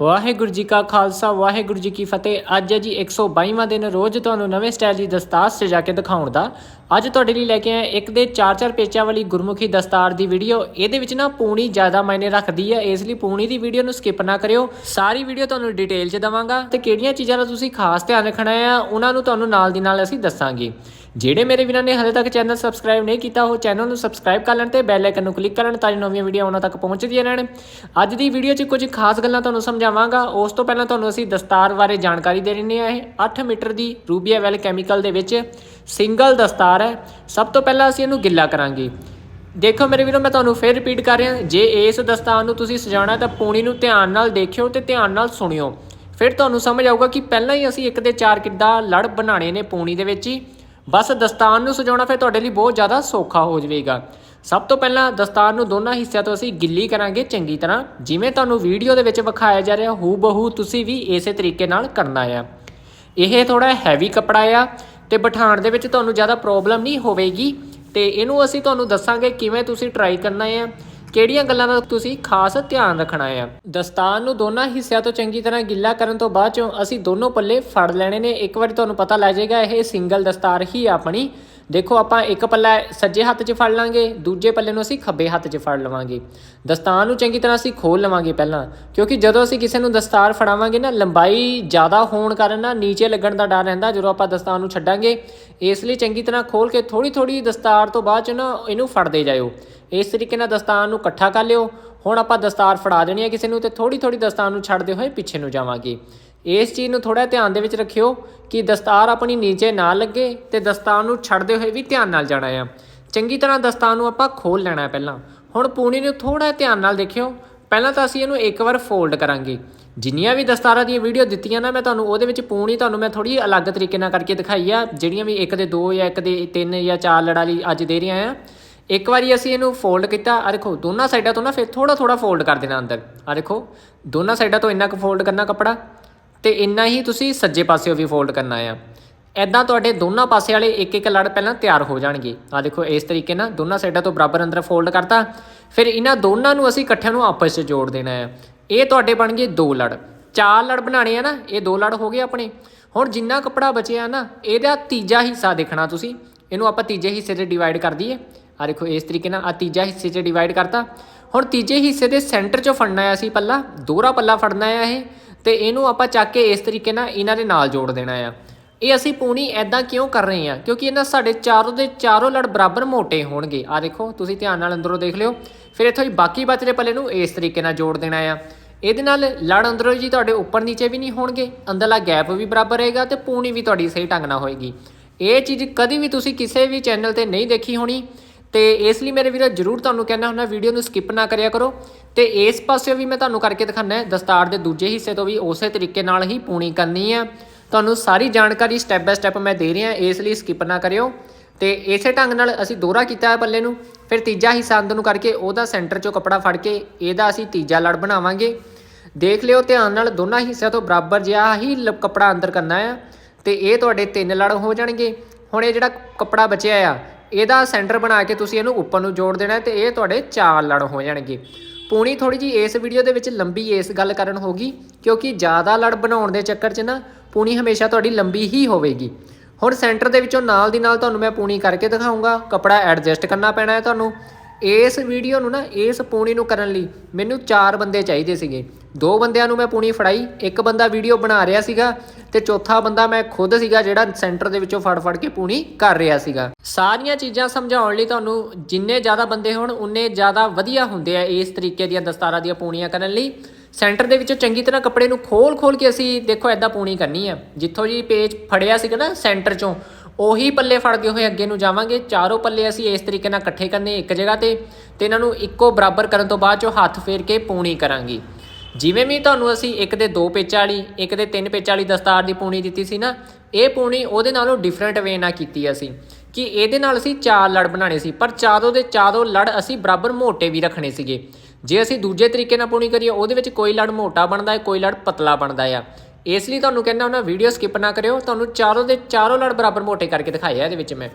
ਵਾਹਿਗੁਰੂ ਜੀ ਕਾ ਖਾਲਸਾ, ਵਾਹਿਗੁਰੂ ਜੀ ਕੀ ਫਤਿਹ। ਅੱਜ ਹੈ ਜੀ 122ਵਾਂ ਦਿਨ, ਰੋਜ਼ ਤੁਹਾਨੂੰ ਨਵੇਂ ਸਟਾਈਲ ਦੀ ਦਸਤਾਰ ਸਜਾ ਕੇ ਦਿਖਾਉਣ ਦਾ। ਅੱਜ ਤੁਹਾਡੇ ਲਈ ਲੈ ਕੇ ਆਏ ਇੱਕ ਦੇ 4-4 ਪੇਚਾਂ ਵਾਲੀ ਗੁਰਮੁਖੀ ਦਸਤਾਰ ਦੀ ਵੀਡੀਓ। ਇਹਦੇ ਵਿੱਚ ਨਾ ਪੂਣੀ ਜ਼ਿਆਦਾ ਮਾਇਨੇ ਰੱਖਦੀ ਹੈ। ਇਸ ਲਈ ਪੂਣੀ ਦੀ ਵੀਡੀਓ ਨੂੰ ਸਕਿਪ ਨਾ ਕਰਿਓ। ਸਾਰੀ ਵੀਡੀਓ ਤੁਹਾਨੂੰ ਡਿਟੇਲ 'ਚ ਦਵਾਂਗਾ। ਤੇ ਕਿਹੜੀਆਂ ਚੀਜ਼ਾਂ ਦਾ ਤੁਸੀਂ ਖਾਸ ਧਿਆਨ ਰੱਖਣਾ ਹੈ ਉਹਨਾਂ ਨੂੰ ਤੁਹਾਨੂੰ ਨਾਲ ਦੀ ਨਾਲ ਅਸੀਂ ਦੱਸਾਂਗੇ। ਜਿਹੜੇ ਮੇਰੇ ਵੀਰਾਂ ਨੇ ਹਲੇ ਤੱਕ ਚੈਨਲ ਸਬਸਕ੍ਰਾਈਬ ਨਹੀਂ ਕੀਤਾ, ਉਹ ਚੈਨਲ ਨੂੰ ਸਬਸਕ੍ਰਾਈਬ ਕਰ ਲੈਣ ਤੇ ਬੈਲ ਆਈਕਨ ਨੂੰ ਕਲਿੱਕ ਕਰਨ ਤਾਂ ਜੋ ਨਵੀਆਂ ਵੀਡੀਓ ਉਹਨਾਂ ਤੱਕ ਪਹੁੰਚਦੀਆਂ ਰਹਿਣ। ਅੱਜ ਦੀ ਵੀਡੀਓ 'ਚ ਕੁਝ ਖਾਸ ਗੱਲਾਂ ਤੁਹਾਨੂੰ ਸਮਝਾਵਾਂਗਾ। ਉਸ ਤੋਂ ਪਹਿਲਾਂ ਤੁਹਾਨੂੰ ਅਸੀਂ ਦਸਤਾਰ ਬਾਰੇ ਜਾਣਕਾਰੀ ਦੇ ਰਹੇ ਹਾਂ। ਇਹ 8 ਮੀਟਰ ਦੀ ਰੂਬੀਆ ਵੈਲ ਕੈਮੀਕਲ ਦੇ ਵਿੱਚ ਸਿੰਗਲ ਦਸਤਾਰ ਹੈ। ਸਭ ਤੋਂ ਪਹਿਲਾਂ ਅਸੀਂ ਇਹਨੂੰ ਗਿੱਲਾ ਕਰਾਂਗੇ। ਦੇਖੋ ਮੇਰੇ ਵੀਰੋ, ਮੈਂ ਤੁਹਾਨੂੰ ਫੇਰ ਰਿਪੀਟ ਕਰ ਰਿਹਾ। ਜੇ ਇਸ ਦਸਤਾਰ ਨੂੰ ਤੁਸੀਂ ਸਜਾਉਣਾ ਤਾਂ ਪੂਣੀ ਨੂੰ ਧਿਆਨ ਨਾਲ ਦੇਖਿਓ ਤੇ ਧਿਆਨ ਨਾਲ ਸੁਣਿਓ। ਫਿਰ ਤੁਹਾਨੂੰ ਸਮਝ ਆਊਗਾ ਕਿ ਪਹਿਲਾਂ ਹੀ ਅਸੀਂ ਇੱਕ ਦੇ ਚਾਰ ਕਿੱਦਾਂ ਲੜ ਬਣਾਣੇ ਨੇ ਪੂਣੀ ਦੇ ਵਿੱਚ ਹੀ। ਬਸ ਦਸਤਾਨ ਨੂੰ ਸਜਾਉਣਾ ਫਿਰ ਤੁਹਾਡੇ ਲਈ ਬਹੁਤ ਜ਼ਿਆਦਾ ਸੌਖਾ ਹੋ ਜਾਵੇਗਾ। ਸਭ ਤੋਂ ਪਹਿਲਾਂ ਦਸਤਾਰ ਨੂੰ ਦੋਨਾਂ ਹਿੱਸਿਆਂ ਤੋਂ ਅਸੀਂ ਗਿੱਲੀ ਕਰਾਂਗੇ ਚੰਗੀ ਤਰ੍ਹਾਂ। ਜਿਵੇਂ ਤੁਹਾਨੂੰ ਵੀਡੀਓ ਦੇ ਵਿੱਚ ਵਿਖਾਇਆ ਜਾ ਰਿਹਾ ਹੂ ਬਹੂ ਤੁਸੀਂ ਵੀ ਇਸੇ ਤਰੀਕੇ ਨਾਲ ਕਰਨਾ ਆ। ਇਹ ਥੋੜਾ ਹੈਵੀ ਕੱਪੜਾ ਆ ਤੇ ਬਿਠਾਉਣ ਦੇ ਵਿੱਚ ਤੁਹਾਨੂੰ ਜ਼ਿਆਦਾ ਪ੍ਰੋਬਲਮ ਨਹੀਂ ਹੋਵੇਗੀ। ਤੇ ਇਹਨੂੰ ਅਸੀਂ ਤੁਹਾਨੂੰ ਦੱਸਾਂਗੇ ਕਿਵੇਂ ਤੁਸੀਂ ਟਰਾਈ ਕਰਨਾ ਆ। ਕਿਹੜੀਆਂ ਗੱਲਾਂ ਦਾ ਤੁਸੀਂ ਖਾਸ ਧਿਆਨ ਰੱਖਣਾ ਆ? ਦਸਤਾਨ ਨੂੰ ਦੋਨਾਂ ਹਿੱਸਿਆਂ ਤੋਂ ਚੰਗੀ ਤਰ੍ਹਾਂ ਗਿੱਲਾ ਕਰਨ ਤੋਂ ਬਾਅਦ ਚੋਂ ਅਸੀਂ ਦੋਨੋਂ ਪੱਲੇ ਫੜ ਲੈਣੇ ਨੇ। ਇੱਕ ਵਾਰੀ ਤੁਹਾਨੂੰ ਪਤਾ ਲੱਗ ਜਾਏਗਾ, ਇਹ ਸਿੰਗਲ ਦਸਤਾਰ ਹੀ ਆਪਣੀ। ਦੇਖੋ, ਆਪਾਂ ਇੱਕ ਪੱਲਾ ਸੱਜੇ ਹੱਥ 'ਚ ਫੜ ਲਾਂਗੇ, ਦੂਜੇ ਪੱਲੇ ਨੂੰ ਅਸੀਂ ਖੱਬੇ ਹੱਥ 'ਚ ਫੜ ਲਵਾਂਗੇ। ਦਸਤਾਨ ਨੂੰ ਚੰਗੀ ਤਰ੍ਹਾਂ ਅਸੀਂ ਖੋਲ ਲਵਾਂਗੇ ਪਹਿਲਾਂ, ਕਿਉਂਕਿ ਜਦੋਂ ਅਸੀਂ ਕਿਸੇ ਨੂੰ ਦਸਤਾਰ ਫੜਾਵਾਂਗੇ ਨਾ, ਲੰਬਾਈ ਜ਼ਿਆਦਾ ਹੋਣ ਕਾਰਨ ਨਾ ਨੀਚੇ ਲੱਗਣ ਦਾ ਡਰ ਰਹਿੰਦਾ, ਜਦੋਂ ਆਪਾਂ ਦਸਤਾਨ ਨੂੰ ਛੱਡਾਂਗੇ, ਇਸ ਲਈ ਚੰਗੀ ਤਰ੍ਹਾਂ ਖੋਲ ਕੇ ਥੋੜੀ ਥੋੜੀ ਦਸਤਾਰ ਤੋਂ ਬਾਅਦ ਚ ਨਾ ਇਹਨੂੰ ਫੜਦੇ ਜਾਇਓ। ਇਸ ਤਰੀਕੇ ਨਾਲ ਦਸਤਾਨ ਨੂੰ ਇਕੱਠਾ ਕਰ ਲਿਓ। ਹੁਣ ਆਪਾਂ ਦਸਤਾਰ ਫੜਾ ਦੇਣੀ ਹੈ ਕਿਸੇ ਨੂੰ ਤੇ ਥੋੜੀ ਥੋੜੀ ਦਸਤਾਰ ਨੂੰ ਛੱਡਦੇ ਹੋਏ ਪਿੱਛੇ ਨੂੰ ਜਾਵਾਂਗੇ। ਇਸ ਚੀਜ਼ ਨੂੰ ਥੋੜਾ ਧਿਆਨ ਦੇ ਵਿੱਚ ਰੱਖਿਓ ਕਿ ਦਸਤਾਰ ਆਪਣੀ ਨੀਚੇ ਨਾ ਲੱਗੇ ਤੇ ਦਸਤਾਰ ਨੂੰ ਛੱਡਦੇ ਹੋਏ ਵੀ ਧਿਆਨ ਨਾਲ ਜਾਣਾ ਆ। ਚੰਗੀ ਤਰ੍ਹਾਂ ਦਸਤਾਰ ਨੂੰ ਆਪਾਂ ਖੋਲ ਲੈਣਾ ਪਹਿਲਾਂ। ਹੁਣ ਪੂਣੀ ਨੂੰ ਥੋੜਾ ਧਿਆਨ ਨਾਲ ਦੇਖਿਓ। ਪਹਿਲਾਂ ਤਾਂ ਅਸੀਂ ਇਹਨੂੰ ਇੱਕ ਵਾਰ ਫੋਲਡ ਕਰਾਂਗੇ। ਜਿੰਨੀਆਂ ਵੀ ਦਸਤਾਰਾਂ ਦੀਆਂ ਵੀਡੀਓ ਦਿੱਤੀਆਂ ਨਾ ਮੈਂ ਤੁਹਾਨੂੰ, ਉਹਦੇ ਵਿੱਚ ਪੂਣੀ ਤੁਹਾਨੂੰ ਮੈਂ ਥੋੜੀ ਅਲੱਗ ਤਰੀਕੇ ਨਾਲ ਕਰਕੇ ਦਿਖਾਈ ਆ। ਜਿਹੜੀਆਂ ਵੀ ਇੱਕ ਦੇ ਦੋ ਜਾਂ ਇੱਕ ਦੇ ਤਿੰਨ ਜਾਂ ਚਾਰ ਲੜਾ ਲਈ ਅੱਜ ਦੇ ਰਹੀਆਂ ਆ। ਇੱਕ ਵਾਰੀ ਅਸੀਂ ਇਹਨੂੰ ਫੋਲਡ ਕੀਤਾ। ਆ ਦੇਖੋ, ਦੋਨਾਂ ਸਾਈਡਾਂ ਤੋਂ ਨਾ ਫਿਰ ਥੋੜਾ ਥੋੜਾ ਫੋਲਡ ਕਰ ਦੇਣਾ ਅੰਦਰ। ਆ ਦੇਖੋ, ਦੋਨਾਂ ਸਾਈਡਾਂ ਤੋਂ ਇੰਨਾ ਕੁ ਫੋਲਡ ਕਰਨਾ ਕੱਪੜਾ। ਤੇ ਇੰਨਾ ਹੀ ਤੁਸੀਂ ਸੱਜੇ ਪਾਸਿਓਂ ਵੀ ਫੋਲਡ ਕਰਨਾ ਆ। ਐਦਾਂ ਤੁਹਾਡੇ ਦੋਨਾਂ ਪਾਸੇ ਵਾਲੇ ਇੱਕ ਇੱਕ ਲੜ ਪਹਿਲਾਂ ਤਿਆਰ ਹੋ ਜਾਣਗੇ। ਆ ਦੇਖੋ, ਇਸ ਤਰੀਕੇ ਨਾਲ ਦੋਨਾਂ ਸਾਈਡਾਂ ਤੋਂ ਬਰਾਬਰ ਅੰਦਰ ਫੋਲਡ ਕਰਤਾ। ਫਿਰ ਇਹਨਾਂ ਦੋਨਾਂ ਨੂੰ ਅਸੀਂ ਇਕੱਠਿਆਂ ਨੂੰ ਆਪਸ ਵਿੱਚ ਜੋੜ ਦੇਣਾ ਆ। ਇਹ ਤੁਹਾਡੇ ਬਣ ਗਏ ਦੋ ਲੜ। ਚਾਰ ਲੜ ਬਣਾਣੇ ਆ ਨਾ, ਇਹ ਦੋ ਲੜ ਹੋ ਗਏ ਆਪਣੇ। ਹੁਣ ਜਿੰਨਾ ਕੱਪੜਾ ਬਚਿਆ ਨਾ, ਇਹਦਾ ਤੀਜਾ ਹਿੱਸਾ ਦੇਖਣਾ ਤੁਸੀਂ। ਇਹਨੂੰ ਆਪਾਂ ਤੀਜੇ ਹਿੱਸੇ 'ਚ ਡਿਵਾਈਡ ਕਰ ਦਈਏ। ਆ ਦੇਖੋ, ਇਸ ਤਰੀਕੇ ਨਾਲ ਆ ਤੀਜਾ ਹਿੱਸੇ 'ਚ ਡਿਵਾਈਡ ਕਰਤਾ। ਹੁਣ ਤੀਜੇ ਹਿੱਸੇ ਦੇ ਸੈਂਟਰ 'ਚੋਂ ਫੜਨਾ ਆ ਅਸੀਂ ਪੱਲਾ। ਦੋਹਰਾ ਪੱਲਾ ਫੜਨਾ ਆ ਇਹ। ਤੇ ਇਹਨੂੰ ਆਪਾਂ ਚੱਕ ਕੇ ਇਸ ਤਰੀਕੇ ਨਾਲ ਇਹਨਾਂ ਦੇ ਨਾਲ ਜੋੜ ਦੇਣਾ ਆ। ਇਹ ਅਸੀਂ ਪੂਣੀ ਐਦਾਂ ਕਿਉਂ ਕਰ ਰਹੇ ਹਾਂ ਕਿਉਂਕਿ ਇਹਨਾਂ ਸਾਡੇ ਚਾਰੋਂ ਦੇ ਚਾਰੋਂ ਲੜ ਬਰਾਬਰ ਮੋਟੇ ਹੋਣਗੇ। ਆ ਦੇਖੋ, ਤੁਸੀਂ ਧਿਆਨ ਨਾਲ ਅੰਦਰੋਂ ਦੇਖ ਲਿਓ। ਫਿਰ ਇੱਥੋਂ ਹੀ ਬਾਕੀ ਬਚਦੇ ਪੱਲੇ ਨੂੰ ਇਸ ਤਰੀਕੇ ਨਾਲ ਜੋੜ ਦੇਣਾ ਆ। ਇਹਦੇ ਨਾਲ ਲੜ ਅੰਦਰੋਂ ਜੀ ਤੁਹਾਡੇ ਉੱਪਰ ਨੀਚੇ ਵੀ ਨਹੀਂ ਹੋਣਗੇ, ਅੰਦਰਲਾ ਗੈਪ ਵੀ ਬਰਾਬਰ ਰਹੇਗਾ ਤੇ ਪੂਣੀ ਵੀ ਤੁਹਾਡੀ ਸਹੀ ਢੰਗ ਨਾਲ ਹੋਏਗੀ। ਇਹ ਚੀਜ਼ ਕਦੀ ਵੀ ਤੁਸੀਂ ਕਿਸੇ ਵੀ ਚੈਨਲ ਤੇ ਨਹੀਂ ਦੇਖੀ ਹੋਣੀ। ਤੇ ਇਸ ਲਈ ਮੇਰੇ ਵੀਰੋ ਜਰੂਰ ਤੁਹਾਨੂੰ ਕਹਿਣਾ ਹੁੰਦਾ, ਵੀਡੀਓ ਨੂੰ ਸਕਿਪ ਨਾ ਕਰਿਆ ਕਰੋ। ਤੇ ਇਸ ਪਾਸੇ ਵੀ ਮੈਂ ਤੁਹਾਨੂੰ ਕਰਕੇ ਦਿਖਾਣਾ ਹੈ, ਦਸਤਾਰ ਦੇ ਦੂਜੇ ਹਿੱਸੇ ਤੋਂ ਵੀ ਉਸੇ ਤਰੀਕੇ ਨਾਲ ਹੀ ਪੂਣੀ ਕਰਨੀ ਹੈ ਤੁਹਾਨੂੰ ਸਾਰੀ ਜਾਣਕਾਰੀ ਸਟੈਪ ਬਾय ਸਟੈਪ ਮੈਂ ਦੇ ਰਿਹਾ, ਇਸ ਲਈ ਸਕਿਪ ਨਾ ਕਰਿਓ। ਤੇ ਇਸੇ ਢੰਗ ਨਾਲ ਅਸੀਂ ਦੋਹਰਾ ਕੀਤਾ ਹੈ ਪੱਲੇ ਨੂੰ, ਫਿਰ ਤੀਜਾ ਹਿੱਸਾ ਅੰਦਰ ਨੂੰ ਕਰਕੇ ਉਹਦਾ ਸੈਂਟਰ ਚੋਂ ਕੱਪੜਾ ਫੜ ਕੇ ਇਹਦਾ ਅਸੀਂ ਤੀਜਾ ਲੜ ਬਣਾਵਾਂਗੇ। ਦੇਖ ਲਿਓ ਧਿਆਨ ਨਾਲ, ਦੋਨਾਂ ਹਿੱਸਿਆਂ ਤੋਂ ਬਰਾਬਰ ਜਿਹਾ ਹੀ ਲ- ਅੰਦਰ ਕਰਨਾ ਹੈ ਤੇ ਇਹ ਤੁਹਾਡੇ ਤਿੰਨ ਲੜ ਹੋ ਜਾਣਗੇ। ਹੁਣ ਇਹ ਜਿਹੜਾ ਕੱਪੜਾ ਬਚਿਆ ਆ ਇਹਦਾ ਸੈਂਟਰ ਬਣਾ ਕੇ ਤੁਸੀਂ ਇਹਨੂੰ ਉੱਪਰ ਨੂੰ ਜੋੜ ਦੇਣਾ ਹੈ ਤੇ ਇਹ ਤੁਹਾਡੇ ਚਾਰ ਲੜ ਹੋ ਜਾਣਗੇ। ਪੂਣੀ ਥੋੜੀ ਜੀ ਇਸ ਵੀਡੀਓ ਦੇ ਵਿੱਚ ਲੰਬੀ ਇਸ ਗੱਲ ਕਾਰਨ ਹੋਗੀ, ਕਿਉਂਕਿ ਜ਼ਿਆਦਾ ਲੜ ਬਣਾਉਣ ਦੇ ਚੱਕਰ 'ਚ ਨਾ ਪੂਣੀ ਹਮੇਸ਼ਾ ਤੁਹਾਡੀ ਲੰਬੀ ਹੀ ਹੋਵੇਗੀ। ਹੁਣ ਸੈਂਟਰ ਦੇ ਵਿੱਚੋਂ ਨਾਲ ਦੀ ਨਾਲ ਤੁਹਾਨੂੰ ਮੈਂ ਪੂਣੀ ਕਰਕੇ ਦਿਖਾਉਂਗਾ ਕਪੜਾ ਐਡਜਸਟ ਕਰਨਾ ਪੈਣਾ ਹੈ ਤੁਹਾਨੂੰ। ਇਸ ਵੀਡੀਓ ਨੂੰ ਨਾ, ਇਸ ਪੂਣੀ ਨੂੰ ਕਰਨ ਲਈ ਮੈਨੂੰ ਚਾਰ ਬੰਦੇ ਚਾਹੀਦੇ ਸੀਗੇ। ਦੋ ਬੰਦਿਆਂ ਨੂੰ ਮੈਂ ਪੂਣੀ ਫੜਾਈ, ਇੱਕ ਬੰਦਾ ਵੀਡੀਓ ਬਣਾ ਰਿਹਾ ਸੀਗਾ ਤੇ ਚੌਥਾ ਬੰਦਾ ਮੈਂ ਖੁਦ ਸੀਗਾ ਜਿਹੜਾ ਸੈਂਟਰ ਦੇ ਵਿੱਚੋਂ ਫੜ ਫੜ ਕੇ ਪੂਣੀ ਕਰ ਰਿਹਾ ਸੀਗਾ। ਸਾਰੀਆਂ ਚੀਜ਼ਾਂ ਸਮਝਾਉਣ ਲਈ ਤੁਹਾਨੂੰ ਜਿੰਨੇ ਜ਼ਿਆਦਾ ਬੰਦੇ ਹੋਣ, ਉਨੇ ਜ਼ਿਆਦਾ ਵਧੀਆ ਹੁੰਦੇ ਆ ਇਸ ਤਰੀਕੇ ਦੀਆਂ ਦਸਤਾਰਾਂ ਦੀਆਂ ਪੂਣੀਆਂ ਕਰਨ ਲਈ। ਸੈਂਟਰ ਦੇ ਵਿੱਚੋਂ ਚੰਗੀ ਤਰ੍ਹਾਂ ਕੱਪੜੇ ਨੂੰ ਖੋਲ ਖੋਲ ਕੇ ਅਸੀਂ ਦੇਖੋ ਐਦਾਂ ਪੂਣੀ ਕਰਨੀ ਆ। ਜਿੱਥੋਂ ਜੀ ਪੇਜ ਫੜਿਆ ਸੀਗਾ ਨਾ ਸੈਂਟਰ ਚੋਂ ਉਹੀ ਪੱਲੇ ਫੜਦੇ ਹੋਏ ਅੱਗੇ ਨੂੰ ਜਾਵਾਂਗੇ। ਚਾਰੋਂ ਪੱਲੇ ਅਸੀਂ ਇਸ ਤਰੀਕੇ ਨਾਲ ਇਕੱਠੇ ਕਰਨੇ ਇੱਕ ਜਗ੍ਹਾ ਤੇ ਤੇ ਇਹਨਾਂ ਨੂੰ ਇੱਕੋ ਬਰਾਬਰ ਕਰਨ ਤੋਂ ਬਾਅਦ ਚੋਂ ਹੱਥ ਫੇਰ ਕੇ ਪੂਣੀ ਕਰਾਂਗੇ। ਜਿਵੇਂ ਵੀ ਤੁਹਾਨੂੰ ਅਸੀਂ ਇੱਕ ਦੇ ਦੋ ਪੇਚਾਂ ਵਾਲੀ, ਇੱਕ ਦੇ ਤਿੰਨ ਪੇਚਾਂ ਵਾਲੀ ਦਸਤਾਰ ਦੀ ਪੂਣੀ ਦਿੱਤੀ ਸੀ ਨਾ, ਇਹ ਪੂਣੀ ਉਹਦੇ ਨਾਲੋਂ ਡਿਫਰੈਂਟ ਵੇ ਨਾਲ ਕੀਤੀ ਅਸੀਂ। ਕਿ ਇਹਦੇ ਨਾਲ ਅਸੀਂ ਚਾਰ ਲੜ ਬਣਾਣੇ ਸੀ, ਪਰ ਚਾਰੋਂ ਦੇ ਚਾਰੋਂ ਲੜ ਅਸੀਂ ਬਰਾਬਰ ਮੋਟੇ ਵੀ ਰੱਖਣੇ ਸੀਗੇ। ਜੇ ਅਸੀਂ ਦੂਜੇ ਤਰੀਕੇ ਨਾਲ ਪੂਣੀ ਕਰੀਏ, ਉਹਦੇ ਵਿੱਚ ਕੋਈ ਲੜ ਮੋਟਾ ਬਣਦਾ ਹੈ, ਕੋਈ ਲੜ ਪਤਲਾ ਬਣਦਾ ਆ। ਇਸ ਲਈ ਤੁਹਾਨੂੰ ਕਹਿੰਦਾ ਉਹਨਾਂ ਵੀਡੀਓ ਸਕਿਪ ਨਾ ਕਰਿਓ। ਤੁਹਾਨੂੰ ਚਾਰੋਂ ਦੇ ਚਾਰੋਂ ਲੜ ਬਰਾਬਰ ਮੋਟੇ ਕਰਕੇ ਦਿਖਾਏ ਆ ਇਹਦੇ ਵਿੱਚ ਮੈਂ।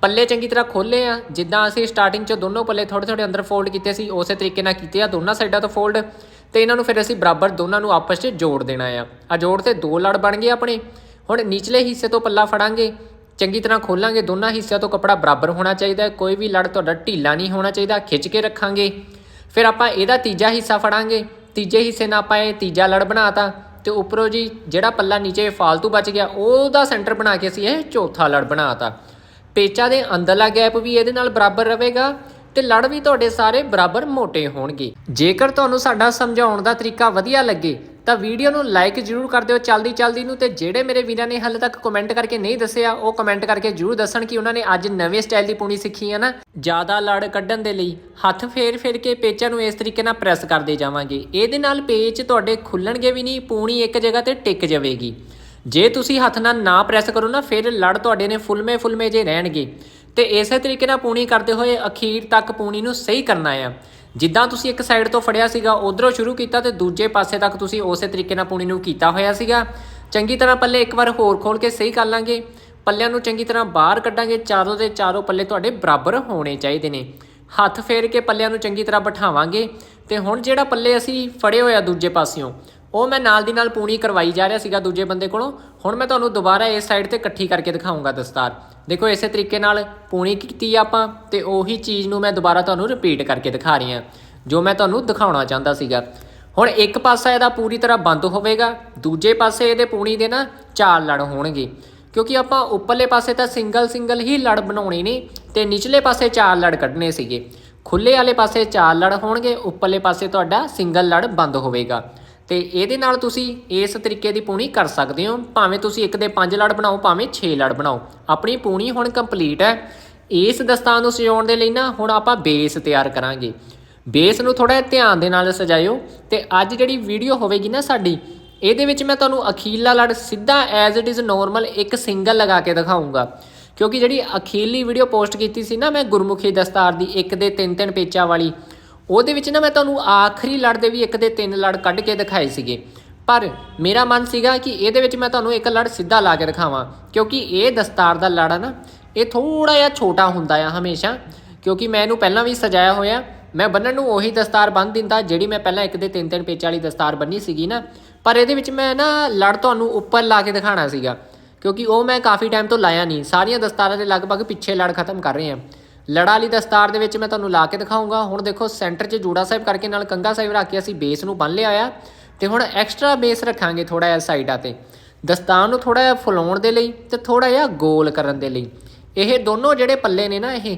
ਪੱਲੇ ਚੰਗੀ ਤਰ੍ਹਾਂ ਖੋਲੇ ਆ। ਜਿੱਦਾਂ ਅਸੀਂ ਸਟਾਰਟਿੰਗ 'ਚ ਦੋਨੋਂ ਪੱਲੇ ਥੋੜੇ ਥੋੜੇ ਅੰਦਰ ਫੋਲਡ ਕੀਤੇ ਸੀ, ਉਸੇ ਤਰੀਕੇ ਨਾਲ ਕੀਤੇ ਆ, ਦੋਨਾਂ ਸਾਈਡਾਂ ਤੋਂ ਫੋਲਡ ਤੇ ਇਹਨਾਂ ਨੂੰ ਫਿਰ ਅਸੀਂ ਬਰਾਬਰ ਦੋਨਾਂ ਨੂੰ ਆਪਸ 'ਚ ਜੋੜ ਦੇਣਾ ਆ। ਆ ਜੋੜ ਤੇ ਦੋ ਲੜ ਬਣ ਗਏ ਆਪਣੇ। ਹੁਣ ਨਿਚਲੇ ਹਿੱਸੇ ਤੋਂ ਪੱਲਾ ਫੜਾਂਗੇ। ਚੰਗੀ ਤਰ੍ਹਾਂ ਖੋਲਾਂਗੇ। ਦੋਨਾਂ ਹਿੱਸਿਆਂ ਤੋਂ ਕੱਪੜਾ ਬਰਾਬਰ ਹੋਣਾ ਚਾਹੀਦਾ। ਕੋਈ ਵੀ ਲੜ ਤੁਹਾਡਾ ਢੀਲਾ ਨਹੀਂ ਹੋਣਾ ਚਾਹੀਦਾ। ਖਿੱਚ ਕੇ ਰੱਖਾਂਗੇ। ਫਿਰ ਆਪਾਂ ਇਹਦਾ ਤੀਜਾ ਹਿੱਸਾ ਫੜਾਂਗੇ। ਤੀਜੇ ਹਿੱਸੇ ਨਾਲ ਆਪਾਂ ਇਹ ਤੀਜਾ ਲੜ ਬਣਾਤਾ। ਤੇ ਉੱਪਰੋਂ ਜੀ ਜਿਹੜਾ ਪੱਲਾ ਨੀਚੇ ਫਾਲਤੂ ਬਚ ਗਿਆ, ਉਹਦਾ ਸੈਂਟਰ ਬਣਾ ਕੇ ਅਸੀਂ ਇਹ ਚੌਥਾ ਲੜ ਬਣਾਤਾ। ਪੇਚਾ ਦੇ ਅੰਦਰਲਾ ਗੈਪ ਵੀ ਇਹਦੇ ਨਾਲ ਬਰਾਬਰ ਰਹੇਗਾ। ਤੇ ਲੜ ਵੀ ਤੁਹਾਡੇ ਸਾਰੇ ਬਰਾਬਰ ਮੋਟੇ ਹੋਣਗੇ। ਜੇਕਰ ਤੁਹਾਨੂੰ ਸਾਡਾ ਸਮਝਾਉਣ ਦਾ ਤਰੀਕਾ ਵਧੀਆ ਲੱਗੇ, ਤਾਂ ਵੀਡੀਓ ਨੂੰ ਲਾਈਕ ਜਰੂਰ ਕਰ ਦਿਓ ਚਲਦੀ ਚਲਦੀ ਨੂੰ ਤੇ ਜਿਹੜੇ ਮੇਰੇ ਵੀਰਾਂ ਨੇ ਹਾਲੇ ਤੱਕ ਕਮੈਂਟ ਕਰਕੇ ਨਹੀਂ ਦੱਸਿਆ, ਉਹ ਕਮੈਂਟ ਕਰਕੇ ਜਰੂਰ ਦੱਸਣ ਕਿ ਉਹਨਾਂ ਨੇ ਅੱਜ ਨਵੇਂ ਸਟਾਈਲ ਦੀ ਪੂਣੀ ਸਿੱਖੀ ਹੈ ਨਾ। ਜ਼ਿਆਦਾ ਲੜ ਕੱਢਣ ਦੇ ਲਈ ਹੱਥ ਫੇਰ ਫੇਰ ਕੇ ਪੇਚਾਂ ਨੂੰ ਇਸ ਤਰੀਕੇ ਨਾਲ ਪ੍ਰੈਸ ਕਰਦੇ ਜਾਵਾਂਗੇ। ਇਹਦੇ ਨਾਲ ਪੇਚ ਤੁਹਾਡੇ ਖੁੱਲਣਗੇ ਵੀ ਨਹੀਂ, ਪੂਣੀ ਇੱਕ ਜਗ੍ਹਾ ਤੇ ਟਿਕ ਜਾਵੇਗੀ। ਜੇ ਤੁਸੀਂ ਹੱਥ ਨਾਲ ਨਾ ਪ੍ਰੈਸ ਕਰੋ ਨਾ, ਫਿਰ ਲੜ ਤੁਹਾਡੇ ਨੇ ਫੁੱਲਮੇ ਫੁੱਲਮੇ ਜੇ ਰਹਿਣਗੇ। ਤੇ ਇਸੇ ਤਰੀਕੇ ਨਾਲ ਪੂਣੀ ਕਰਦੇ ਹੋਏ ਅਖੀਰ ਤੱਕ ਪੂਣੀ ਨੂੰ ਸਹੀ ਕਰਨਾ ਆ। ਜਿੱਦਾਂ ਤੁਸੀਂ ਇੱਕ ਸਾਈਡ ਤੋਂ ਫੜਿਆ ਸੀਗਾ, ਉਧਰੋਂ ਸ਼ੁਰੂ ਕੀਤਾ ਤੇ ਦੂਜੇ ਪਾਸੇ ਤੱਕ ਤੁਸੀਂ ਉਸੇ ਤਰੀਕੇ ਨਾਲ ਪੂਣੀ ਨੂੰ ਕੀਤਾ ਹੋਇਆ ਸੀਗਾ। ਚੰਗੀ ਤਰ੍ਹਾਂ ਪੱਲੇ ਇੱਕ ਵਾਰ ਹੋਰ ਖੋਲ ਕੇ ਸਹੀ ਕਰ ਲਾਂਗੇ। ਪੱਲਿਆਂ ਨੂੰ ਚੰਗੀ ਤਰ੍ਹਾਂ ਬਾਹਰ ਕੱਢਾਂਗੇ। ਚਾਰੋਂ ਦੇ ਚਾਰੋਂ ਪੱਲੇ ਤੁਹਾਡੇ ਬਰਾਬਰ ਹੋਣੇ ਚਾਹੀਦੇ ਨੇ। ਹੱਥ ਫੇਰ ਕੇ ਪੱਲਿਆਂ ਨੂੰ ਚੰਗੀ ਤਰ੍ਹਾਂ ਬਿਠਾਵਾਂਗੇ। ਤੇ ਹੁਣ ਜਿਹੜਾ ਪੱਲੇ ਅਸੀਂ ਫੜੇ ਹੋਇਆ ਦੂਜੇ ਪਾਸਿਓਂ ਉਹ ਮੈਂ ਨਾਲ ਦੀ ਨਾਲ ਪੂਣੀ ਕਰਵਾਈ ਜਾ ਰਿਹਾ ਸੀਗਾ ਦੂਜੇ ਬੰਦੇ ਕੋਲੋਂ। ਹੁਣ ਮੈਂ ਤੁਹਾਨੂੰ ਦੁਬਾਰਾ ਇਸ ਸਾਈਡ ਤੇ ਇਕੱਠੀ ਕਰਕੇ ਦਿਖਾਉਂਗਾ ਦਸਤਾਰ। ਦੇਖੋ ਇਸੇ ਤਰੀਕੇ ਨਾਲ ਪੂਣੀ ਕੀਤੀ ਆਪਾਂ ਤੇ ਉਹੀ ਚੀਜ਼ ਨੂੰ ਮੈਂ ਦੁਬਾਰਾ ਤੁਹਾਨੂੰ ਰਿਪੀਟ ਕਰਕੇ ਦਿਖਾ ਰਹੀ ਹਾਂ, ਜੋ ਮੈਂ ਤੁਹਾਨੂੰ ਦਿਖਾਉਣਾ ਚਾਹੁੰਦਾ ਸੀਗਾ। ਹੁਣ ਇੱਕ ਪਾਸਾ ਇਹਦਾ ਪੂਰੀ ਤਰ੍ਹਾਂ ਬੰਦ ਹੋਵੇਗਾ, ਦੂਜੇ ਪਾਸੇ ਇਹਦੇ ਪੂਣੀ ਦੇ ਨਾ ਚਾਰ ਲੜ ਹੋਣਗੇ। ਕਿਉਂਕਿ ਆਪਾਂ ਉੱਪਰਲੇ ਪਾਸੇ ਤਾਂ ਸਿੰਗਲ ਸਿੰਗਲ ਹੀ ਲੜ ਬਣਾਉਣੀ ਨੇ ਤੇ ਨਿਚਲੇ ਪਾਸੇ ਚਾਰ ਲੜ ਕੱਢਣੇ ਸੀਗੇ। ਖੁੱਲੇ ਵਾਲੇ ਪਾਸੇ ਚਾਰ ਲੜ ਹੋਣਗੇ, ਉੱਪਰਲੇ ਪਾਸੇ ਤੁਹਾਡਾ ਸਿੰਗਲ ਲੜ ਬੰਦ ਹੋਵੇਗਾ। ਤੇ ਇਹਦੇ ਨਾਲ ਤੁਸੀਂ ਇਸ ਤਰੀਕੇ ਦੀ ਪੂਣੀ ਕਰ ਸਕਦੇ ਹੋ। ਭਾਵੇਂ ਤੁਸੀਂ ਇੱਕ ਦੇ 5 ਲੜ ਬਣਾਓ, ਭਾਵੇਂ 6 ਲੜ ਬਣਾਓ। ਆਪਣੀ ਪੂਣੀ ਹੁਣ ਕੰਪਲੀਟ ਹੈ। ਇਸ ਦਸਤਾਨ ਨੂੰ ਸਜਾਉਣ ਦੇ ਲਈ ਨਾ ਹੁਣ ਆਪਾਂ ਬੇਸ ਤਿਆਰ ਕਰਾਂਗੇ। ਬੇਸ ਨੂੰ ਥੋੜਾ ਧਿਆਨ ਦੇ ਨਾਲ ਸਜਾਇਓ ਤੇ ਅੱਜ ਜਿਹੜੀ ਵੀਡੀਓ ਹੋਵੇਗੀ ਨਾ ਸਾਡੀ, ਇਹਦੇ ਵਿੱਚ ਮੈਂ ਤੁਹਾਨੂੰ ਅਖੀਰਲਾ ਲੜ ਸਿੱਧਾ ਐਜ਼ ਇਟ ਇਜ਼ ਨਾਰਮਲ ਇੱਕ ਸਿੰਗਲ ਲਗਾ ਕੇ ਦਿਖਾਉਂਗਾ ਕਿਉਂਕਿ ਜਿਹੜੀ ਅਖੀਰਲੀ ਵੀਡੀਓ ਪੋਸਟ ਕੀਤੀ ਸੀ ਨਾ ਮੈਂ ਗੁਰਮੁਖੀ ਦਸਤਾਰ ਦੀ, ਇੱਕ ਦੇ ਤਿੰਨ ਤਿੰਨ ਪੇਚਾਂ ਵਾਲੀ ਉਹਦੇ ਵਿੱਚ ਨਾ ਮੈਂ ਤੁਹਾਨੂੰ ਆਖਰੀ ਲੜ ਦੇ ਵੀ ਇੱਕ ਦੇ ਤਿੰਨ ਲੜ ਕੱਢ ਕੇ ਦਿਖਾਏ ਸੀਗੇ। ਪਰ ਮੇਰਾ ਮਨ ਸੀਗਾ ਕਿ ਇਹਦੇ ਵਿੱਚ ਮੈਂ ਤੁਹਾਨੂੰ ਇੱਕ ਲੜ ਸਿੱਧਾ ਲਾ ਕੇ ਦਿਖਾਵਾਂ, ਕਿਉਂਕਿ ਇਹ ਦਸਤਾਰ ਦਾ ਲੜ ਆ ਨਾ, ਇਹ ਥੋੜਾ ਜਿਹਾ ਛੋਟਾ ਹੁੰਦਾ ਆ ਹਮੇਸ਼ਾ, ਕਿਉਂਕਿ ਮੈਂ ਇਹਨੂੰ ਪਹਿਲਾਂ ਵੀ ਸਜਾਇਆ ਹੋਇਆ, ਮੈਂ ਬੰਨਣ ਨੂੰ ਉਹੀ ਦਸਤਾਰ ਬੰਨ ਦਿੰਦਾ, ਜਿਹੜੀ ਮੈਂ ਪਹਿਲਾਂ ਇੱਕ ਦੇ ਤਿੰਨ ਤਿੰਨ ਪੇਚ ਵਾਲੀ ਦਸਤਾਰ ਬੰਨੀ ਸੀਗੀ ਨਾ। ਪਰ ਇਹਦੇ ਵਿੱਚ ਮੈਂ ਨਾ ਲੜ ਤੁਹਾਨੂੰ ਉੱਪਰ ਲਾ ਕੇ ਦਿਖਾਣਾ ਸੀਗਾ, ਕਿਉਂਕਿ ਉਹ ਮੈਂ ਕਾਫੀ ਟਾਈਮ ਤੋਂ ਲਾਇਆ ਨਹੀਂ। ਸਾਰੀਆਂ ਦਸਤਾਰਾਂ ਦੇ ਲਗਭਗ ਪਿੱਛੇ ਲੜ ਖਤਮ ਕਰ ਰਹੇ ਹਾਂ ਲੜਾ ਵਾਲੀ ਦਸਤਾਰ ਦੇ ਵਿੱਚ ਮੈਂ ਤੁਹਾਨੂੰ ਲਾ ਕੇ ਦਿਖਾਉਂਗਾ। ਹੁਣ ਦੇਖੋ, ਸੈਂਟਰ 'ਚ ਜੂੜਾ ਸਾਹਿਬ ਕਰਕੇ ਨਾਲ ਕੰਗਾ ਸਾਹਿਬ ਰੱਖ ਕੇ ਅਸੀਂ ਬੇਸ ਨੂੰ ਬੰਨ ਲਿਆ ਆ। ਤੇ ਹੁਣ ਐਕਸਟਰਾ ਬੇਸ ਰੱਖਾਂਗੇ ਥੋੜਾ ਜਿਹਾ ਸਾਈਡਾਂ ਤੇ। ਦਸਤਾਰ ਨੂੰ ਥੋੜਾ ਜਿਹਾ ਫੁਲਾਉਣ ਦੇ ਲਈ ਤੇ ਥੋੜਾ ਜਿਹਾ ਗੋਲ ਕਰਨ ਦੇ ਲਈ। ਇਹ ਦੋਨੋਂ ਜਿਹੜੇ ਪੱਲੇ ਨੇ ਨਾ, ਇਹ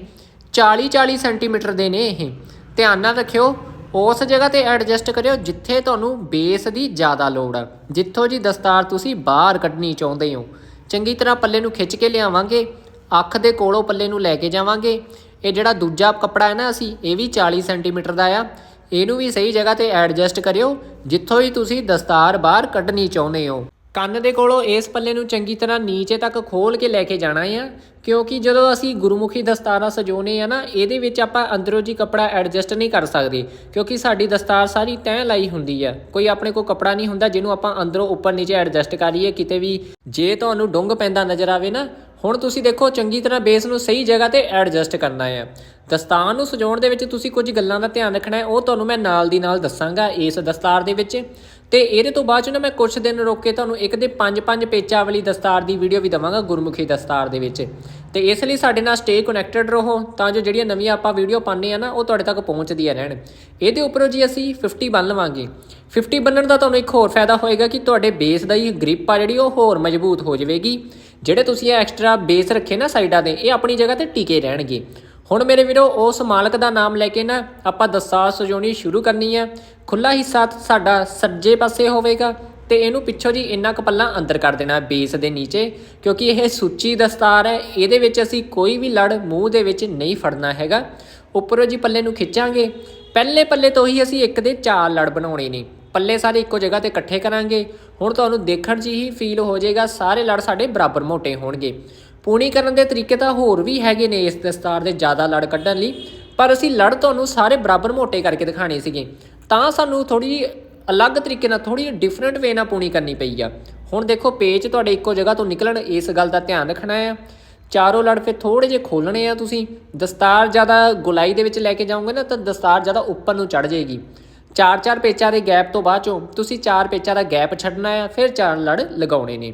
40 40 ਸੈਂਟੀਮੀਟਰ ਦੇ ਨੇ ਇਹ। ਧਿਆਨ ਨਾਲ ਰੱਖਿਓ, ਉਸ ਜਗ੍ਹਾ ਤੇ ਐਡਜਸਟ ਕਰਿਓ ਜਿੱਥੇ ਤੁਹਾਨੂੰ ਬੇਸ ਦੀ ਜ਼ਿਆਦਾ ਲੋੜ ਆ। ਜਿੱਥੋਂ ਜੀ ਦਸਤਾਰ ਤੁਸੀਂ ਬਾਹਰ ਕੱਢਣੀ ਚਾਹੁੰਦੇ ਹੋ। ਚੰਗੀ ਤਰ੍ਹਾਂ ਪੱਲੇ ਨੂੰ ਖਿੱਚ ਕੇ ਲਿਆਵਾਂਗੇ। ਅੱਖ ਦੇ ਕੋਲੋਂ ਪੱਲੇ ਨੂੰ ਲੈ ਕੇ ਜਾਵਾਂਗੇ। ਇਹ ਜਿਹੜਾ ਦੂਜਾ ਕੱਪੜਾ ਹੈ ਨਾ ਅਸੀਂ, ਇਹ ਵੀ 40 ਸੈਂਟੀਮੀਟਰ ਦਾ ਆ। ਇਹਨੂੰ ਵੀ ਸਹੀ ਜਗ੍ਹਾ ਤੇ ਐਡਜਸਟ ਕਰਿਓ, ਜਿੱਥੋਂ ਹੀ ਤੁਸੀਂ ਦਸਤਾਰ ਬਾਹਰ ਕੱਢਣੀ ਚਾਹੁੰਦੇ ਹੋ। ਕੰਨ ਦੇ ਕੋਲੋਂ ਇਸ ਪੱਲੇ ਨੂੰ ਚੰਗੀ ਤਰ੍ਹਾਂ ਨੀਚੇ ਤੱਕ ਖੋਲ ਕੇ ਲੈ ਕੇ ਜਾਣਾ ਆ, ਕਿਉਂਕਿ ਜਦੋਂ ਅਸੀਂ ਗੁਰਮੁਖੀ ਦਸਤਾਰਾਂ ਸਜਾਉਨੇ ਆ ਨਾ, ਇਹਦੇ ਵਿੱਚ ਆਪਾਂ ਅੰਦਰੋਂ ਜੀ ਕੱਪੜਾ ਐਡਜਸਟ ਨਹੀਂ ਕਰ ਸਕਦੇ, ਕਿਉਂਕਿ ਸਾਡੀ ਦਸਤਾਰ ਸਾਰੀ ਤੈਅ ਲਾਈ ਹੁੰਦੀ ਆ। ਕੋਈ ਆਪਣੇ ਕੋਲ ਕੱਪੜਾ ਨਹੀਂ ਹੁੰਦਾ, ਜਿਹਨੂੰ ਆਪਾਂ ਅੰਦਰੋਂ ਉੱਪਰ ਨੀਚੇ ਐਡਜਸਟ ਕਰ ਲਈਏ, ਕਿਤੇ ਵੀ ਜੇ ਤੁਹਾਨੂੰ ਡੁੰਗ ਪੈਂਦਾ ਨਜ਼ਰ ਆਵੇ ਨਾ ਹੁਣ ਤੁਸੀਂ ਦੇਖੋ, ਚੰਗੀ ਤਰ੍ਹਾਂ ਬੇਸ ਨੂੰ ਸਹੀ ਜਗ੍ਹਾ ਤੇ ਐਡਜਸਟ ਕਰਨਾ ਹੈ। ਦਸਤਾਰ ਨੂੰ ਸਜਾਉਣ ਦੇ ਵਿੱਚ ਤੁਸੀਂ ਕੁਝ ਗੱਲਾਂ ਦਾ ਧਿਆਨ ਰੱਖਣਾ ਹੈ। ਉਹ ਤੁਹਾਨੂੰ ਮੈਂ ਨਾਲ ਦੀ ਨਾਲ ਦੱਸਾਂਗਾ ਇਸ ਦਸਤਾਰ ਦੇ ਵਿੱਚ। ਤੇ ਇਹਦੇ ਤੋਂ ਬਾਅਦ ਚ ਨਾ ਮੈਂ ਕੁਝ ਦਿਨ ਰੋਕ ਕੇ ਤੁਹਾਨੂੰ ਇੱਕ ਦੇ 5-5 ਪੇਚਾਂ ਵਾਲੀ ਦਸਤਾਰ ਦੀ ਵੀਡੀਓ ਵੀ ਦਵਾਂਗਾ ਗੁਰਮੁਖੀ ਦਸਤਾਰ ਦੇ ਵਿੱਚ। ਤੇ ਇਸ ਲਈ ਸਾਡੇ ਨਾਲ ਸਟੇ ਕਨੈਕਟਡ ਰਹੋ, ਤਾਂ ਜੋ ਜਿਹੜੀਆਂ ਨਵੀਆਂ ਆਪਾਂ ਵੀਡੀਓ ਪਾਉਂਦੇ ਆ ਨਾ, ਉਹ ਤੁਹਾਡੇ ਤੱਕ ਪਹੁੰਚਦੀਆਂ ਰਹਿਣ। ਇਹਦੇ ਉੱਪਰੋਂ ਜੀ ਅਸੀਂ 50 ਬੰਨ ਲਵਾਂਗੇ। 50 ਬੰਨਣ ਦਾ ਤੁਹਾਨੂੰ ਇੱਕ ਹੋਰ ਫਾਇਦਾ ਹੋਏਗਾ ਕਿ ਤੁਹਾਡੇ ਬੇਸ ਦਾ ਹੀ ਗ੍ਰਿਪ ਆ ਜਿਹੜੀ, ਉਹ ਹੋਰ ਮਜ਼ਬੂਤ ਹੋ ਜਾਵੇਗੀ। ਜਿਹੜੇ ਤੁਸੀਂ ਇਹ ਐਕਸਟਰਾ ਬੇਸ ਰੱਖੇ ਨਾ ਸਾਈਡਾਂ ਤੇ, ਇਹ ਆਪਣੀ ਜਗ੍ਹਾ ਤੇ ਟਿਕੇ ਰਹਿਣਗੇ। ਹੁਣ ਮੇਰੇ ਵੀਰੋ, ਉਸ ਮਾਲਕ ਦਾ ਨਾਮ ਲੈ ਕੇ ਨਾ ਆਪਾਂ ਦਸਤਾਰ ਸਜਾਉਣੀ ਸ਼ੁਰੂ ਕਰਨੀ ਹੈ ਖੁੱਲਾ ਹਿੱਸਾ ਸਾਡਾ ਸੱਜੇ ਪਾਸੇ ਹੋਵੇਗਾ ਤੇ ਇਹਨੂੰ ਪਿੱਛੋਂ ਜੀ ਇੰਨਾ ਕੁ ਪੱਲਾ ਅੰਦਰ ਕਰ ਦੇਣਾ ਬੇਸ ਦੇ ਨੀਚੇ, ਕਿਉਂਕਿ ਇਹ ਸੁੱਚੀ ਦਸਤਾਰ ਹੈ, ਇਹਦੇ ਵਿੱਚ ਅਸੀਂ ਕੋਈ ਵੀ ਲੜ ਮੂੰਹ ਦੇ ਵਿੱਚ ਨਹੀਂ ਫੜਨਾ ਹੈਗਾ। ਉੱਪਰੋਂ ਜੀ ਪੱਲੇ ਨੂੰ ਖਿੱਚਾਂਗੇ। ਪਹਿਲੇ ਪੱਲੇ ਤੋਂ ਹੀ ਅਸੀਂ ਇੱਕ ਦੇ ਚਾਰ ਲੜ ਬਣਾਉਣੇ ਨੇ। ਪੱਲੇ ਸਾਰੇ ਇੱਕੋ ਜਗ੍ਹਾ ਤੇ ਇਕੱਠੇ ਕਰਾਂਗੇ। ਹੁਣ ਤੁਹਾਨੂੰ ਦੇਖਣ 'ਚ ਹੀ ਫੀਲ ਹੋ ਜਾਏਗਾ, ਸਾਰੇ ਲੜ ਸਾਡੇ ਬਰਾਬਰ ਮੋਟੇ ਹੋਣਗੇ। ਪੂਣੀ ਕਰਨ ਦੇ ਤਰੀਕੇ ਤਾਂ ਹੋਰ ਵੀ ਹੈਗੇ ਨੇ ਇਸ ਦਸਤਾਰ ਦੇ ਜ਼ਿਆਦਾ ਲੜ ਕੱਢਣ ਲਈ, ਪਰ ਅਸੀਂ ਲੜ ਤੁਹਾਨੂੰ ਸਾਰੇ ਬਰਾਬਰ ਮੋਟੇ ਕਰਕੇ ਦਿਖਾਣੇ ਸੀਗੇ। ਤਾਂ ਸਾਨੂੰ ਥੋੜੀ ਅਲੱਗ ਤਰੀਕੇ ਨਾਲ ਥੋੜੀ ਡਿਫਰੈਂਟ ਵੇ ਨਾਲ ਪੂਣੀ ਕਰਨੀ ਪਈ ਆ। ਹੁਣ ਦੇਖੋ ਪੇਚ ਤੁਹਾਡੇ ਇੱਕੋ ਜਗ੍ਹਾ ਤੋਂ ਨਿਕਲਣ, ਇਸ ਗੱਲ ਦਾ ਧਿਆਨ ਰੱਖਣਾ ਆ। ਚਾਰੋਂ ਲੜ ਫਿਰ ਥੋੜੇ ਜਿਹੇ ਖੋਲਣੇ ਆ ਤੁਸੀਂ। ਦਸਤਾਰ ਜ਼ਿਆਦਾ ਗੁਲਾਈ ਦੇ ਵਿੱਚ ਲੈ ਕੇ ਜਾਓਗੇ ਨਾ, ਤਾਂ ਦਸਤਾਰ ਜ਼ਿਆਦਾ ਉੱਪਰ ਨੂੰ ਚੜ ਜਾਏਗੀ। 4-4 ਪੇਚਾਂ ਦੇ ਗੈਪ ਤੋਂ ਬਾਅਦ ਚੋਂ ਤੁਸੀਂ ਚਾਰ ਪੇਚਾਂ ਦਾ ਗੈਪ ਛੱਡਣਾ ਆ ਫਿਰ ਚਾਰ ਲੜ ਲਗਾਉਣੇ ਨੇ।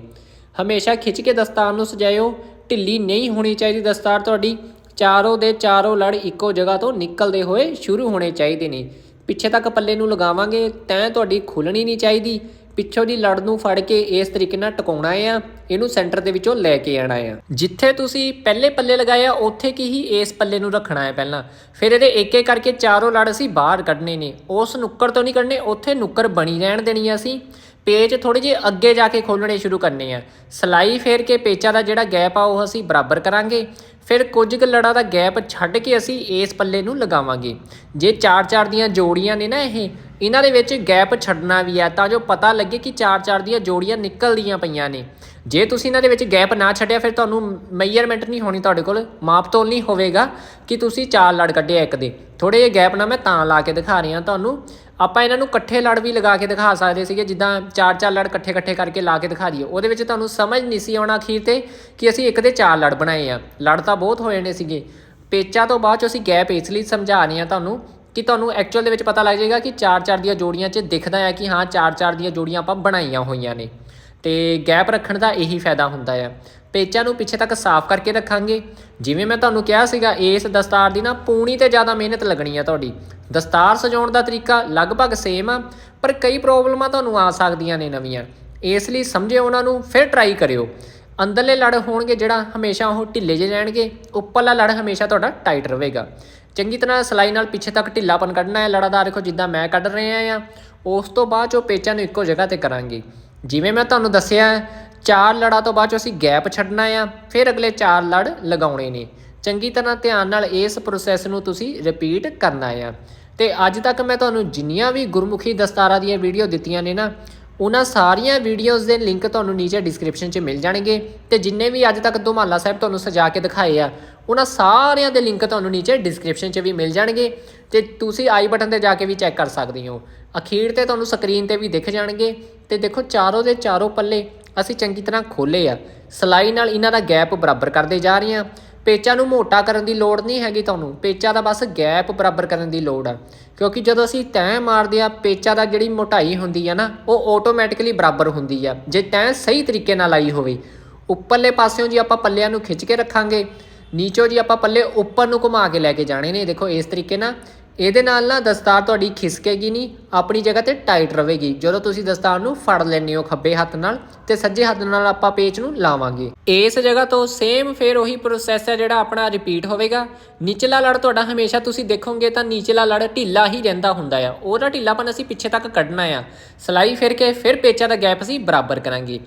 ਹਮੇਸ਼ਾ ਖਿੱਚ ਕੇ ਦਸਤਾਰ ਨੂੰ ਸਜਾਇਓ। ਢਿੱਲੀ ਨਹੀਂ ਹੋਣੀ ਚਾਹੀਦੀ ਦਸਤਾਰ ਤੁਹਾਡੀ। ਚਾਰੋਂ ਦੇ ਚਾਰੋਂ ਲੜ ਇੱਕੋ ਜਗ੍ਹਾ ਤੋਂ ਨਿਕਲਦੇ ਹੋਏ ਸ਼ੁਰੂ ਹੋਣੇ ਚਾਹੀਦੇ ਨੇ। ਪਿੱਛੇ ਤੱਕ ਪੱਲੇ ਨੂੰ ਲਗਾਵਾਂਗੇ, ਤੈਂ ਤੁਹਾਡੀ ਖੁੱਲਣੀ ਨਹੀਂ ਚਾਹੀਦੀ। ਪਿੱਛੋਂ ਦੀ ਲੜ ਨੂੰ ਫੜ ਕੇ ਇਸ ਤਰੀਕੇ ਨਾਲ ਟਿਕਾਉਣਾ ਆ, ਇਹਨੂੰ ਸੈਂਟਰ ਦੇ ਵਿੱਚੋਂ ਲੈ ਕੇ ਆਣਾ ਆ। ਜਿੱਥੇ ਤੁਸੀਂ ਪਹਿਲੇ ਪੱਲੇ ਲਗਾਏ ਆ, ਉੱਥੇ ਕੀ ਹੀ ਇਸ ਪੱਲੇ ਨੂੰ ਰੱਖਣਾ ਹੈ ਪਹਿਲਾਂ। ਫਿਰ ਇਹਦੇ ਇੱਕ ਇੱਕ ਕਰਕੇ ਚਾਰੋਂ ਲੜ ਅਸੀਂ ਬਾਹਰ ਕੱਢਨੇ ਨੇ। ਉਸ ਨੁੱਕਰ ਤੋਂ ਨਹੀਂ ਕੱਢਨੇ ਉੱਥੇ ਨੁੱਕਰ ਬਣੀ ਰਹਿਣ ਦੇਣੀ ਆ ਅਸੀਂ। ਪੇਚ ਥੋੜੇ ਜਿਹੇ ਅੱਗੇ ਜਾ ਕੇ ਖੋਲਣੇ ਸ਼ੁਰੂ ਕਰਨੇ ਆ। ਸਲਾਈ ਫੇਰ ਕੇ ਪੇਚਾਂ ਦਾ ਜਿਹੜਾ ਗੈਪ ਆ, ਉਹ ਅਸੀਂ ਬਰਾਬਰ ਕਰਾਂਗੇ। ਫਿਰ ਕੁਝ ਕੁ ਲੜਾ ਦਾ ਗੈਪ ਛੱਡ ਕੇ ਅਸੀਂ ਇਸ ਪੱਲੇ ਨੂੰ ਲਗਾਵਾਂਗੇ। ਜੇ ਚਾਰ ਚਾਰ ਦੀਆਂ ਜੋੜੀਆਂ ਨੇ ਨਾ ਇਹ ਇਹਨਾਂ ਦੇ ਵਿੱਚ ਗੈਪ ਛੱਡਣਾ ਵੀ ਹੈ ਤਾਂ ਜੋ ਪਤਾ ਲੱਗੇ ਕਿ ਚਾਰ ਚਾਰ ਦੀਆਂ ਜੋੜੀਆਂ ਨਿਕਲਦੀਆਂ ਪਈਆਂ ਨੇ। ਜੇ ਤੁਸੀਂ ਇਹਨਾਂ ਦੇ ਵਿੱਚ ਗੈਪ ਨਾ ਛੱਡਿਆ, ਫਿਰ ਤੁਹਾਨੂੰ ਮੈਜ਼ਰਮੈਂਟ ਨਹੀਂ ਹੋਣੀ ਤੁਹਾਡੇ ਕੋਲ ਮਾਪਤੋਲ ਨਹੀਂ ਹੋਵੇਗਾ ਕਿ ਤੁਸੀਂ ਚਾਰ ਲੜ ਕੱਢਿਆ ਇੱਕ ਦੇ। ਥੋੜੇ ਜਿਹੇ ਗੈਪ ਨਾ ਮੈਂ ਤਾਂ ਲਾ ਕੇ ਦਿਖਾ ਰਿਹਾ ਤੁਹਾਨੂੰ। ਆਪਾਂ ਇਹਨਾਂ ਨੂੰ ਇਕੱਠੇ ਲੜ ਵੀ ਲਗਾ ਕੇ ਦਿਖਾ ਸਕਦੇ ਸੀਗੇ, ਜਿੱਦਾਂ ਚਾਰ ਚਾਰ ਲੜ ਇਕੱਠੇ ਇਕੱਠੇ ਕਰਕੇ ਲਾ ਕੇ ਦਿਖਾ ਦਈਏ। ਉਹਦੇ ਵਿੱਚ ਤੁਹਾਨੂੰ ਸਮਝ ਨਹੀਂ ਸੀ ਆਉਣਾ ਅਖੀਰ ਤੇ ਕਿ ਅਸੀਂ ਇੱਕ ਦੇ ਚਾਰ ਲੜ ਬਣਾਏ ਆ। ਲੜ ਤਾਂ ਬਹੁਤ ਹੋਏ ਨੇ ਸੀਗੇ। ਪੇਚਾਂ ਤੋਂ ਬਾਅਦ ਚ ਅਸੀਂ ਗੈਪ ਇਸ ਲਈ ਸਮਝਾ ਰਹੇ ਹਾਂ ਤੁਹਾਨੂੰ ਕਿ ਤੁਹਾਨੂੰ ਐਕਚੁਅਲ ਦੇ ਵਿੱਚ ਪਤਾ ਲੱਗ ਜਾਏਗਾ ਕਿ ਚਾਰ ਚਾਰ ਦੀਆਂ ਜੋੜੀਆਂ 'ਚ ਦਿਖਦਾ ਹੈ ਕਿ ਹਾਂ ਚਾਰ ਚਾਰ ਦੀਆਂ ਜੋੜੀਆਂ ਆਪਾਂ ਬਣਾਈਆਂ ਹੋਈਆਂ ਨੇ। ਤੇ ਗੈਪ ਰੱਖਣ ਦਾ ਇਹੀ ਫਾਇਦਾ ਹੁੰਦਾ ਆ ਪੇਚਾਂ ਨੂੰ ਪਿੱਛੇ ਤੱਕ ਸਾਫ਼ ਕਰਕੇ ਰੱਖਾਂਗੇ। ਜਿਵੇਂ ਮੈਂ ਤੁਹਾਨੂੰ ਕਿਹਾ ਸੀਗਾ, ਇਸ ਦਸਤਾਰ ਦੀ ਨਾ ਪੂਣੀ ਤੇ ਜ਼ਿਆਦਾ ਮਿਹਨਤ ਲੱਗਣੀ ਆ ਤੁਹਾਡੀ। ਦਸਤਾਰ ਸਜਾਉਣ ਦਾ ਤਰੀਕਾ ਲਗਭਗ ਸੇਮ ਆ, ਪਰ ਕਈ ਪ੍ਰੋਬਲਮਾਂ ਤੁਹਾਨੂੰ ਆ ਸਕਦੀਆਂ ਨੇ ਨਵੀਆਂ। ਇਸ ਲਈ ਸਮਝਿਓ ਉਹਨਾਂ ਨੂੰ, ਫਿਰ ਟਰਾਈ ਕਰਿਓ। ਅੰਦਰਲੇ ਲੜ ਹੋਣਗੇ ਜਿਹੜਾ ਹਮੇਸ਼ਾ ਉਹ ਢਿੱਲੇ ਜਿਹੇ ਰਹਿਣਗੇ, ਉੱਪਰਲਾ ਲੜ ਹਮੇਸ਼ਾ ਤੁਹਾਡਾ ਟਾਈਟ ਰਹੇਗਾ। ਚੰਗੀ ਤਰ੍ਹਾਂ ਸਲਾਈ ਨਾਲ ਪਿੱਛੇ ਤੱਕ ਢਿੱਲਾਪਨ ਕੱਢਣਾ ਹੈ ਲੜਾ ਦਾ ਦੇਖੋ ਜਿੱਦਾਂ ਮੈਂ ਕੱਢ ਰਿਹਾ ਆ ਉਸ ਤੋਂ ਬਾਅਦ ਜੋ ਪੇਚਾਂ ਨੂੰ ਇੱਕੋ ਜਗ੍ਹਾ ਤੇ ਕਰਾਂਗੇ। ਜਿਵੇਂ ਮੈਂ ਤੁਹਾਨੂੰ ਦੱਸਿਆ, ਚਾਰ ਲੜਾ ਤੋਂ ਬਾਅਦ 'ਚੋਂ ਅਸੀਂ ਗੈਪ ਛੱਡਣਾ ਆ, ਫਿਰ ਅਗਲੇ ਚਾਰ ਲੜ ਲਗਾਉਣੇ ਨੇ। ਚੰਗੀ ਤਰ੍ਹਾਂ ਧਿਆਨ ਨਾਲ ਇਸ ਪ੍ਰੋਸੈਸ ਨੂੰ ਤੁਸੀਂ ਰਿਪੀਟ ਕਰਨਾ ਆ। ਤੇ ਅੱਜ ਤੱਕ ਮੈਂ ਤੁਹਾਨੂੰ ਜਿੰਨੀਆਂ ਵੀ ਗੁਰਮੁਖੀ ਦਸਤਾਰਾਂ ਦੀਆਂ ਵੀਡੀਓ ਦਿੱਤੀਆਂ ਨੇ ਨਾ, ਉਹਨਾਂ ਸਾਰੀਆਂ ਵੀਡੀਓਜ਼ ਦੇ ਲਿੰਕ ਤੁਹਾਨੂੰ ਨੀਚੇ ਡਿਸਕ੍ਰਿਪਸ਼ਨ 'ਚ ਮਿਲ ਜਾਣਗੇ। ਤੇ ਜਿੰਨੇ ਵੀ ਅੱਜ ਤੱਕ ਦੁਮਾਲਾ ਸਾਹਿਬ ਤੁਹਾਨੂੰ ਸਜਾ ਕੇ ਦਿਖਾਏ ਆ ਉਹਨਾਂ ਸਾਰਿਆਂ ਦੇ ਲਿੰਕ ਤੁਹਾਨੂੰ ਨੀਚੇ ਡਿਸਕ੍ਰਿਪਸ਼ਨ 'ਚ ਵੀ ਮਿਲ ਜਾਣਗੇ ਤੇ ਤੁਸੀਂ ਆਈ ਬਟਨ ਤੇ ਜਾ ਕੇ ਵੀ ਚੈੱਕ ਕਰ ਸਕਦੇ ਹੋ। ਅਖੀਰ ਤੇ ਤੁਹਾਨੂੰ ਸਕਰੀਨ ਤੇ ਵੀ ਦਿਖ ਜਾਣਗੇ ਤੇ ਦੇਖੋ ਚਾਰੋਂ ਦੇ ਚਾਰੋਂ ਪੱਲੇ ਅਸੀਂ ਚੰਗੀ ਤਰ੍ਹਾਂ ਖੋਲੇ ਆ। ਸਲਾਈ ਨਾਲ ਇਹਨਾਂ ਦਾ ਗੈਪ ਬਰਾਬਰ ਕਰਦੇ ਜਾ ਰਹੇ ਆ ਪੇਚਾਂ ਨੂੰ ਮੋਟਾ ਕਰਨ ਦੀ ਲੋੜ ਨਹੀਂ ਹੈਗੀ ਤੁਹਾਨੂੰ। ਪੇਚਾਂ ਦਾ ਬਸ ਗੈਪ ਬਰਾਬਰ ਕਰਨ ਦੀ ਲੋੜ ਆ। ਕਿਉਂਕਿ ਜਦੋਂ ਅਸੀਂ ਤੈਅ ਮਾਰਦੇ ਆ ਪੇਚਾਂ ਦਾ ਜਿਹੜੀ ਮੋਟਾਈ ਹੁੰਦੀ ਆ ਨਾ, ਉਹ ਆਟੋਮੈਟਿਕਲੀ ਬਰਾਬਰ ਹੁੰਦੀ ਆ। ਜੇ ਤੈਅ ਸਹੀ ਤਰੀਕੇ ਨਾਲ ਆਈ ਹੋਵੇ, ਉੱਪਰਲੇ ਪਾਸਿਓਂ ਜੀ ਆਪਾਂ ਪੱਲਿਆਂ ਨੂੰ ਖਿੱਚ ਕੇ ਰੱਖਾਂਗੇ ਨੀਚੋ ਜੀ ਆਪਾਂ ਪੱਲੇ ਉੱਪਰ ਨੂੰ ਘੁਮਾ ਕੇ ਲੈ ਕੇ ਜਾਣੇ ਨੇ। ਦੇਖੋ ਇਸ ਤਰੀਕੇ ਨਾਲ। ਇਹਦੇ ਨਾਲ ਨਾ ਦਸਤਾਰ ਤੁਹਾਡੀ ਖਿਸਕੇਗੀ ਨਹੀਂ, ਆਪਣੀ ਜਗ੍ਹਾ ਤੇ ਟਾਈਟ ਰਹੇਗੀ। ਜਦੋਂ ਤੁਸੀਂ ਦਸਤਾਰ ਨੂੰ ਫੜ ਲੈਂਦੇ ਹੋ ਖੱਬੇ ਹੱਥ ਨਾਲ, ਤੇ ਸੱਜੇ ਹੱਥ ਨਾਲ ਆਪਾਂ ਪੇਚ ਨੂੰ ਲਾਵਾਂਗੇ। ਇਸ ਜਗ੍ਹਾ ਤੋਂ ਸੇਮ ਫੇਰ ਉਹੀ ਪ੍ਰੋਸੈਸ ਹੈ ਜਿਹੜਾ ਆਪਣਾ ਰਿਪੀਟ ਹੋਵੇਗਾ। ਨੀਚਲਾ ਲੜ ਤੁਹਾਡਾ ਹਮੇਸ਼ਾ ਤੁਸੀਂ ਦੇਖੋਗੇ ਤਾਂ ਨੀਚਲਾ ਲੜ ਢਿੱਲਾ ਹੀ ਰਹਿੰਦਾ ਹੁੰਦਾ ਆ। ਉਹਦਾ ਢਿੱਲਾਪਨ ਅਸੀਂ ਪਿੱਛੇ ਤੱਕ ਕੱਢਣਾ ਆ। ਸਲਾਈ ਫਿਰ ਕੇ, ਫਿਰ ਪੇਚਾਂ ਦਾ ਗੈਪ ਅਸੀਂ ਬਰਾਬਰ ਕਰਾਂਗੇ।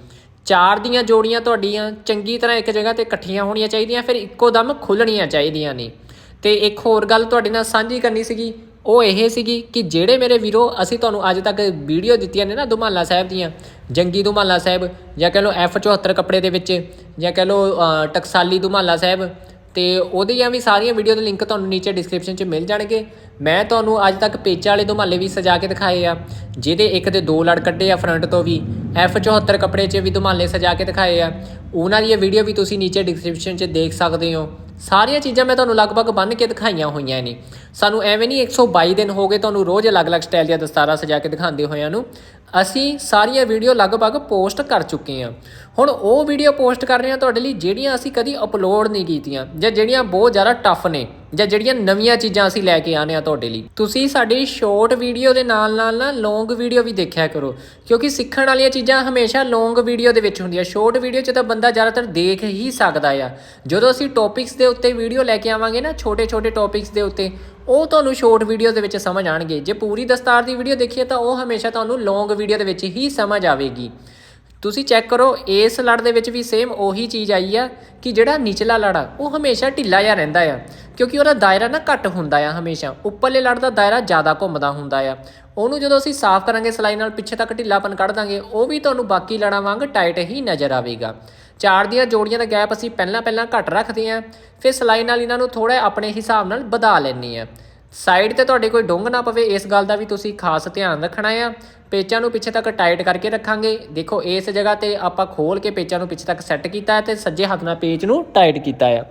ਚਾਰ ਦੀਆਂ ਜੋੜੀਆਂ ਤੁਹਾਡੀਆਂ ਚੰਗੀ ਤਰ੍ਹਾਂ ਇੱਕ ਜਗ੍ਹਾ ਤੇ ਇਕੱਠੀਆਂ ਹੋਣੀਆਂ ਚਾਹੀਦੀਆਂ, ਫਿਰ ਇੱਕੋ ਦਮ ਖੁੱਲਣੀਆਂ ਚਾਹੀਦੀਆਂ ਨੇ। ਤੇ ਇੱਕ ਹੋਰ ਗੱਲ ਤੁਹਾਡੇ ਨਾਲ ਸਾਂਝੀ ਕਰਨੀ ਸੀਗੀ, ਉਹ ਇਹ ਸੀਗੀ ਕਿ ਜਿਹੜੇ ਮੇਰੇ ਵੀਰੋ, ਅਸੀਂ ਤੁਹਾਨੂੰ ਅੱਜ ਤੱਕ ਵੀਡੀਓ ਦਿੱਤੀਆਂ ਨੇ ਨਾ ਦੁਮਾਲਾ ਸਾਹਿਬ ਦੀਆਂ, ਜੰਗੀ ਦੁਮਾਲਾ ਸਾਹਿਬ, ਜਾਂ ਕਹ ਲਓ F74 ਕੱਪੜੇ ਦੇ ਵਿੱਚ, ਜਾਂ ਕਹ ਲਓ ਟਕਸਾਲੀ ਦੁਮਾਲਾ ਸਾਹਿਬ, ਤੇ ਉਹਦੀਆਂ ਵੀ ਸਾਰੀਆਂ ਵੀਡੀਓ ਦੇ ਲਿੰਕ ਤੁਹਾਨੂੰ ਨੀਚੇ ਡਿਸਕ੍ਰਿਪਸ਼ਨ 'ਚ ਮਿਲ ਜਾਣਗੇ। ਮੈਂ ਤੁਹਾਨੂੰ ਅੱਜ ਤੱਕ ਪੇਚਾਂ ਵਾਲੇ ਦੁਮਾਲੇ ਵੀ ਸਜਾ ਕੇ ਦਿਖਾਏ ਆ, ਜਿਹਦੇ ਇੱਕ ਦੇ ਦੋ ਲੜ ਕੱਢੇ ਆ ਫਰੰਟ ਤੋਂ ਵੀ। F74 ਕੱਪੜੇ 'ਚ ਵੀ ਦੁਮਾਲੇ ਸਜਾ ਕੇ ਦਿਖਾਏ ਆ। ਉਹਨਾਂ ਦੀ ਇਹ ਵੀਡੀਓ ਵੀ ਤੁਸੀਂ ਨੀਚੇ ਡਿਸਕ੍ਰਿਪਸ਼ਨ 'ਚ ਦੇਖ ਸਕਦੇ ਹੋ। ਸਾਰੀਆਂ ਚੀਜ਼ਾਂ ਮੈਂ ਤੁਹਾਨੂੰ ਲਗਭਗ ਬੰਨ ਕੇ ਦਿਖਾਈਆਂ ਹੋਈਆਂ ਨੇ। ਸਾਨੂੰ ਐਵੇਂ ਨਹੀਂ 122 ਦਿਨ ਹੋ ਗਏ ਤੁਹਾਨੂੰ ਰੋਜ਼ ਅਲੱਗ-ਅਲੱਗ ਸਟਾਈਲ ਦੀਆਂ ਦਸਤਾਰਾਂ ਸਜਾ ਕੇ ਦਿਖਾਉਂਦੇ ਹੋਇਆਂ ਨੂੰ। ਅਸੀਂ ਸਾਰੀਆਂ ਵੀਡੀਓ ਲਗਭਗ ਪੋਸਟ ਕਰ ਚੁੱਕੇ ਹਾਂ। ਹੁਣ ਉਹ ਵੀਡੀਓ ਪੋਸਟ ਕਰ ਰਹੇ ਹਾਂ ਤੁਹਾਡੇ ਲਈ ਜਿਹੜੀਆਂ ਅਸੀਂ ਕਦੀ ਅਪਲੋਡ ਨਹੀਂ ਕੀਤੀਆਂ ਜਾਂ ਜਿਹੜੀਆਂ ਬਹੁਤ ਜ਼ਿਆਦਾ ਟਫ ਨੇ। ਜਾਂ ਜਿਹੜੀਆਂ ਨਵੀਆਂ ਚੀਜ਼ਾਂ ਅਸੀਂ ਲੈ ਕੇ ਆਨੇ ਆ ਤੁਹਾਡੇ ਲਈ। ਤੁਸੀਂ ਸਾਡੀ ਸ਼ਾਰਟ ਵੀਡੀਓ ਦੇ ਨਾਲ ਨਾਲ ਨਾ ਲੌਂਗ ਵੀਡੀਓ ਵੀ ਦੇਖਿਆ ਕਰੋ। ਕਿਉਂਕਿ ਸਿੱਖਣ ਵਾਲੀਆਂ ਚੀਜ਼ਾਂ ਹਮੇਸ਼ਾ ਲੌਂਗ ਵੀਡੀਓ ਦੇ ਵਿੱਚ ਹੁੰਦੀਆਂ। ਸ਼ਾਰਟ ਵੀਡੀਓ 'ਚ ਤਾਂ ਬੰਦਾ ਜ਼ਿਆਦਾਤਰ ਦੇਖ ਹੀ ਸਕਦਾ ਆ। ਜਦੋਂ ਅਸੀਂ ਟੌਪਿਕਸ ਦੇ ਉੱਤੇ ਵੀਡੀਓ ਲੈ ਕੇ ਆਵਾਂਗੇ ਨਾ ਛੋਟੇ ਛੋਟੇ ਟੌਪਿਕਸ ਦੇ ਉੱਤੇ, ਉਹ ਤੁਹਾਨੂੰ ਸ਼ਾਰਟ ਵੀਡੀਓ ਦੇ ਵਿੱਚ ਸਮਝ ਆਣਗੇ ਜੇ ਪੂਰੀ ਦਸਤਾਰ ਦੀ ਵੀਡੀਓ ਦੇਖੀਏ ਤਾਂ ਉਹ ਹਮੇਸ਼ਾ ਤੁਹਾਨੂੰ ਲੌਂਗ ਵੀਡੀਓ ਦੇ ਵਿੱਚ ਹੀ ਸਮਝ ਆਵੇਗੀ। ਤੁਸੀਂ ਚੈੱਕ ਕਰੋ, ਇਸ ਲੜ ਦੇ ਵਿੱਚ ਵੀ ਸੇਮ ਉਹੀ ਚੀਜ਼ ਆਈ ਆ ਕਿ ਜਿਹੜਾ ਨਿਚਲਾ ਲੜ ਆ, ਉਹ ਹਮੇਸ਼ਾ ਢਿੱਲਾ ਜਿਹਾ ਰਹਿੰਦਾ ਆ। ਕਿਉਂਕਿ ਉਹਦਾ ਦਾਇਰਾ ਨਾ ਘੱਟ ਹੁੰਦਾ ਆ ਹਮੇਸ਼ਾ। ਉੱਪਰਲੇ ਲੜ ਦਾ ਦਾਇਰਾ ਜ਼ਿਆਦਾ ਘੁੰਮਦਾ ਹੁੰਦਾ ਆ। ਉਹਨੂੰ ਜਦੋਂ ਅਸੀਂ ਸਾਫ਼ ਕਰਾਂਗੇ ਸਲਾਈ ਨਾਲ, ਪਿੱਛੇ ਤੱਕ ਢਿੱਲਾਪਨ ਕੱਢ ਦਾਂਗੇ, ਉਹ ਵੀ ਤੁਹਾਨੂੰ ਬਾਕੀ ਲੜਾਂ ਵਾਂਗ ਟਾਈਟ ਹੀ ਨਜ਼ਰ ਆਵੇਗਾ। ਚਾਰ ਦੀਆਂ ਜੋੜੀਆਂ ਦਾ ਗੈਪ ਅਸੀਂ ਪਹਿਲਾਂ ਪਹਿਲਾਂ ਘੱਟ ਰੱਖਦੇ ਆਂ, ਫਿਰ ਸਲਾਈ ਨਾਲ ਇਹਨਾਂ ਨੂੰ ਥੋੜਾ ਆਪਣੇ ਹਿਸਾਬ ਨਾਲ ਵਧਾ ਲੈਂਦੇ ਆ। ਸਾਈਡ ਤੇ ਤੁਹਾਡੇ ਕੋਈ ਡੁੰਗ ਨਾ ਪਵੇ, ਇਸ ਗੱਲ ਦਾ ਵੀ ਤੁਸੀਂ ਖਾਸ ਧਿਆਨ ਰੱਖਣਾ ਆ। ਪੇਚਾਂ ਨੂੰ ਪਿੱਛੇ ਤੱਕ ਟਾਈਟ ਕਰਕੇ ਰੱਖਾਂਗੇ। ਦੇਖੋ, ਇਸ ਜਗ੍ਹਾ ਤੇ ਆਪਾਂ ਖੋਲ ਕੇ ਪੇਚਾਂ ਨੂੰ ਪਿੱਛੇ ਤੱਕ ਸੈੱਟ ਕੀਤਾ ਹੈ ਤੇ ਸੱਜੇ ਹੱਥ ਨਾਲ ਪੇਚ ਨੂੰ ਟਾਈਟ ਕੀਤਾ ਆ।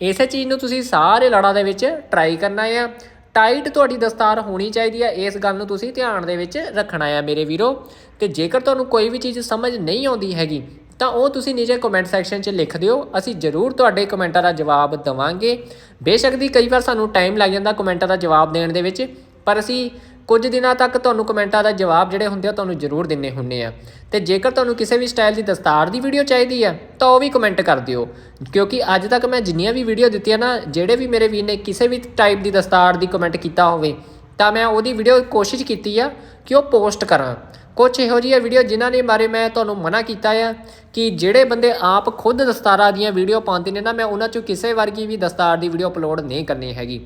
ਇਸੇ ਚੀਜ਼ ਨੂੰ ਤੁਸੀਂ ਸਾਰੇ ਲੜਾਂ ਦੇ ਵਿੱਚ ਟਰਾਈ ਕਰਨਾ ਆ। ਟਾਈਟ ਤੁਹਾਡੀ ਦਸਤਾਰ ਹੋਣੀ ਚਾਹੀਦੀ ਹੈ ਇਸ ਗੱਲ ਨੂੰ ਤੁਸੀਂ ਧਿਆਨ ਦੇ ਵਿੱਚ ਰੱਖਣਾ ਹੈ ਮੇਰੇ ਵੀਰੋ। ਤੇ ਜੇਕਰ ਤੁਹਾਨੂੰ ਕੋਈ ਵੀ ਚੀਜ਼ ਸਮਝ ਨਹੀਂ ਆਉਂਦੀ ਹੈਗੀ ਤਾਂ ਉਹ ਤੁਸੀਂ ਨੀਚੇ ਕਮੈਂਟ ਸੈਕਸ਼ਨ 'ਚ ਲਿਖ ਦਿਓ। ਅਸੀਂ ਜ਼ਰੂਰ ਤੁਹਾਡੇ ਕਮੈਂਟਾਂ ਦਾ ਜਵਾਬ ਦਵਾਂਗੇ। ਬੇਸ਼ੱਕ ਦੀ ਕਈ ਵਾਰ ਸਾਨੂੰ ਟਾਈਮ ਲੱਗ ਜਾਂਦਾ ਕਮੈਂਟਾਂ ਦਾ ਜਵਾਬ ਦੇਣ ਦੇ ਵਿੱਚ, ਪਰ ਅਸੀਂ ਕੁਝ ਦਿਨਾਂ ਤੱਕ ਤੁਹਾਨੂੰ ਕਮੈਂਟਾਂ ਦਾ ਜਵਾਬ ਜਿਹੜੇ ਹੁੰਦੇ ਆ, ਤੁਹਾਨੂੰ ਜ਼ਰੂਰ ਦਿੰਨੇ ਹੁੰਨੇ ਆ। ਤੇ ਜੇਕਰ ਤੁਹਾਨੂੰ ਕਿਸੇ ਵੀ ਸਟਾਈਲ ਦੀ ਦਸਤਾਰ ਦੀ ਵੀਡੀਓ ਚਾਹੀਦੀ ਆ, ਤਾਂ ਉਹ ਵੀ ਕਮੈਂਟ ਕਰ ਦਿਓ। ਕਿਉਂਕਿ ਅੱਜ ਤੱਕ ਮੈਂ ਜਿੰਨੀਆਂ ਵੀ ਵੀਡੀਓ ਦਿੱਤੀਆਂ ਨਾ, ਜਿਹੜੇ ਵੀ ਮੇਰੇ ਵੀਰ ਨੇ ਕਿਸੇ ਵੀ ਟਾਈਪ ਦੀ ਦਸਤਾਰ ਦੀ ਕਮੈਂਟ ਕੀਤਾ ਹੋਵੇ, ਤਾਂ ਮੈਂ ਉਹਦੀ ਵੀਡੀਓ ਕੋਸ਼ਿਸ਼ ਕੀਤੀ ਆ ਕਿ ਉਹ ਪੋਸਟ ਕਰਾਂ। ਕੁਝ ਇਹੋ ਜਿਹੀਆਂ ਵੀਡੀਓ ਜਿਨ੍ਹਾਂ ਦੇ ਬਾਰੇ ਮੈਂ ਤੁਹਾਨੂੰ ਮਨਾ ਕੀਤਾ ਆ ਕਿ ਜਿਹੜੇ ਬੰਦੇ ਆਪ ਖੁਦ ਦਸਤਾਰਾਂ ਦੀਆਂ ਵੀਡੀਓ ਪਾਉਂਦੇ ਨੇ ਨਾ, ਮੈਂ ਉਹਨਾਂ ਚੋਂ ਕਿਸੇ ਵਰਗੀ ਵੀ ਦਸਤਾਰ ਦੀ ਵੀਡੀਓ ਅਪਲੋਡ ਨਹੀਂ ਕਰਨੀ ਹੈਗੀ।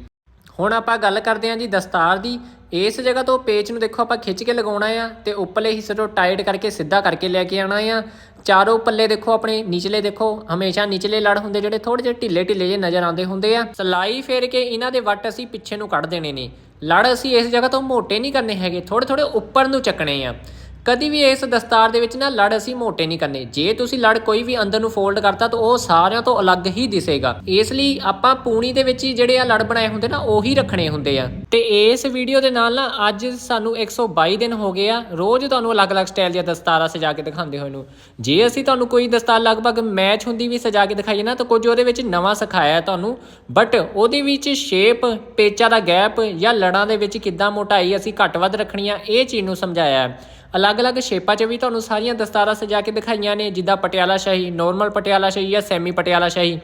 ਹੁਣ ਆਪਾਂ ਗੱਲ ਕਰਦੇ ਹਾਂ ਜੀ ਦਸਤਾਰ ਦੀ। ਇਸ ਜਗ੍ਹਾ ਤੋਂ ਪੇਚ ਨੂੰ ਦੇਖੋ, ਆਪਾਂ ਖਿੱਚ ਕੇ ਲਗਾਉਣਾ ਆ ਤੇ ਉੱਪਰਲੇ ਹਿੱਸੇ ਤੋਂ ਟਾਈਟ ਕਰਕੇ ਸਿੱਧਾ ਕਰਕੇ ਲੈ ਕੇ ਆਣਾ ਆ। ਚਾਰੋਂ ਪੱਲੇ ਦੇਖੋ ਆਪਣੇ, ਨੀਚਲੇ ਦੇਖੋ, ਹਮੇਸ਼ਾ ਨੀਚਲੇ ਲੜ ਹੁੰਦੇ ਜਿਹੜੇ ਥੋੜੇ ਜਿਹੇ ਢਿੱਲੇ ਢਿੱਲੇ ਜਿਹੇ ਨਜ਼ਰ ਆਉਂਦੇ ਹੁੰਦੇ ਆ। ਸਲਾਈ ਫੇਰ ਕੇ ਇਹਨਾਂ ਦੇ ਵੱਟ ਅਸੀਂ ਪਿੱਛੇ ਨੂੰ ਕੱਢ ਦੇਣੇ ਨੇ। ਲੜ ਅਸੀਂ ਇਸ ਜਗ੍ਹਾ ਤੋਂ ਮੋਟੇ ਨਹੀਂ ਕਰਨੇ ਹੈਗੇ ਥੋੜੇ ਥੋੜੇ ਉੱਪਰ ਨੂੰ ਚੱਕਣੇ ਆ। ਕਦੀ ਵੀ ਇਸ ਦਸਤਾਰ ਦੇ ਵਿੱਚ ਨਾ ਲੜ ਅਸੀਂ ਮੋਟੇ ਨਹੀਂ ਕਰਨੇ। ਜੇ ਤੁਸੀਂ ਲੜ ਕੋਈ ਵੀ ਅੰਦਰ ਨੂੰ ਫੋਲਡ ਕਰਤਾ ਤਾਂ ਉਹ ਸਾਰਿਆਂ ਤੋਂ ਅਲੱਗ ਹੀ ਦਿਸੇਗਾ। ਇਸ ਲਈ ਆਪਾਂ ਪੂਣੀ ਦੇ ਵਿੱਚ ਹੀ ਜਿਹੜੇ ਆ ਲੜ ਬਣਾਏ ਹੁੰਦੇ ਨਾ, ਉਹੀ ਰੱਖਣੇ ਹੁੰਦੇ ਆ। ਤੇ ਇਸ ਵੀਡੀਓ ਦੇ ਨਾਲ ਨਾ ਅੱਜ ਸਾਨੂੰ 122 ਦਿਨ ਹੋ ਗਏ ਆ। ਰੋਜ਼ ਤੁਹਾਨੂੰ ਅਲੱਗ-ਅਲੱਗ ਸਟਾਈਲ ਦੀਆਂ ਦਸਤਾਰਾਂ ਸਜਾ ਕੇ ਦਿਖਾਉਂਦੇ ਹੋਏ ਨੂੰ। ਜੇ ਅਸੀਂ ਤੁਹਾਨੂੰ ਕੋਈ ਦਸਤਾਰ ਲਗਭਗ ਮੈਚ ਹੁੰਦੀ ਵੀ ਸਜਾ ਕੇ ਦਿਖਾਈਏ ਨਾ, ਤਾਂ ਕੁਝ ਉਹਦੇ ਵਿੱਚ ਨਵਾਂ ਸਿਖਾਇਆ ਤੁਹਾਨੂੰ। ਬਟ ਉਹਦੇ ਵਿੱਚ ਸ਼ੇਪ ਪੇਚਾਂ ਦਾ ਗੈਪ ਜਾਂ ਲੜਾਂ ਦੇ ਵਿੱਚ ਕਿੱਦਾਂ ਮੋਟਾਈ ਅਸੀਂ ਘੱਟ ਵੱਧ ਰੱਖਣੀ ਆ, ਇਹ ਚੀਜ਼ ਨੂੰ ਸਮਝਾਇਆ। ਅਲੱਗ-ਅਲੱਗ ਸ਼ੇਪਾਂ 'ਚ ਵੀ ਤੁਹਾਨੂੰ ਸਾਰੀਆਂ ਦਸਤਾਰਾਂ ਸਜਾ ਕੇ ਦਿਖਾਈਆਂ ਨੇ, ਜਿੱਦਾਂ ਪਟਿਆਲਾ ਸ਼ਾਹੀ ਨਾਰਮਲ ਪਟਿਆਲਾ ਸ਼ਾਹੀ ਜਾਂ ਸੈਮੀ ਪਟਿਆਲਾ ਸ਼ਾਹੀ।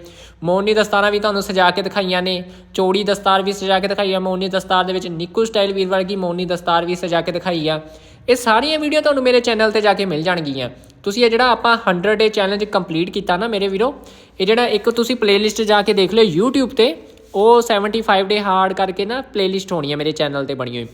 ਮੋਨੀ ਦਸਤਾਰਾਂ ਵੀ ਤੁਹਾਨੂੰ ਸਜਾ ਕੇ ਦਿਖਾਈਆਂ ਨੇ, ਚੌੜੀ ਦਸਤਾਰ ਵੀ ਸਜਾ ਕੇ ਦਿਖਾਈ ਆ ਮੋਨੀ ਦਸਤਾਰ ਦੇ ਵਿੱਚ ਨਿੱਕੂ ਸਟਾਈਲ ਵੀਰ ਵਰਗੀ ਮੋਨੀ ਦਸਤਾਰ ਵੀ ਸਜਾ ਕੇ ਦਿਖਾਈ ਆ। ਇਹ ਸਾਰੀਆਂ ਵੀਡੀਓ ਤੁਹਾਨੂੰ ਮੇਰੇ ਚੈਨਲ ਤੇ ਜਾ ਕੇ ਮਿਲ ਜਾਣਗੀਆਂ। ਤੁਸੀਂ ਇਹ ਜਿਹੜਾ ਆਪਾਂ 100 ਡੇ ਚੈਲੰਜ ਕੰਪਲੀਟ ਕੀਤਾ ਨਾ ਮੇਰੇ ਵੀਰੋ, ਇਹ ਜਿਹੜਾ ਇੱਕ ਤੁਸੀਂ ਪਲੇਲਿਸਟ ਜਾ ਕੇ ਦੇਖ ਲਿਓ YouTube ਤੇ, ਉਹ 75 ਡੇ ਹਾਰਡ ਕਰਕੇ ਨਾ ਪਲੇਲਿਸਟ ਹੋਣੀ ਹੈ ਮੇਰੇ ਚੈਨਲ ਤੇ ਬਣੀ ਹੋਈ।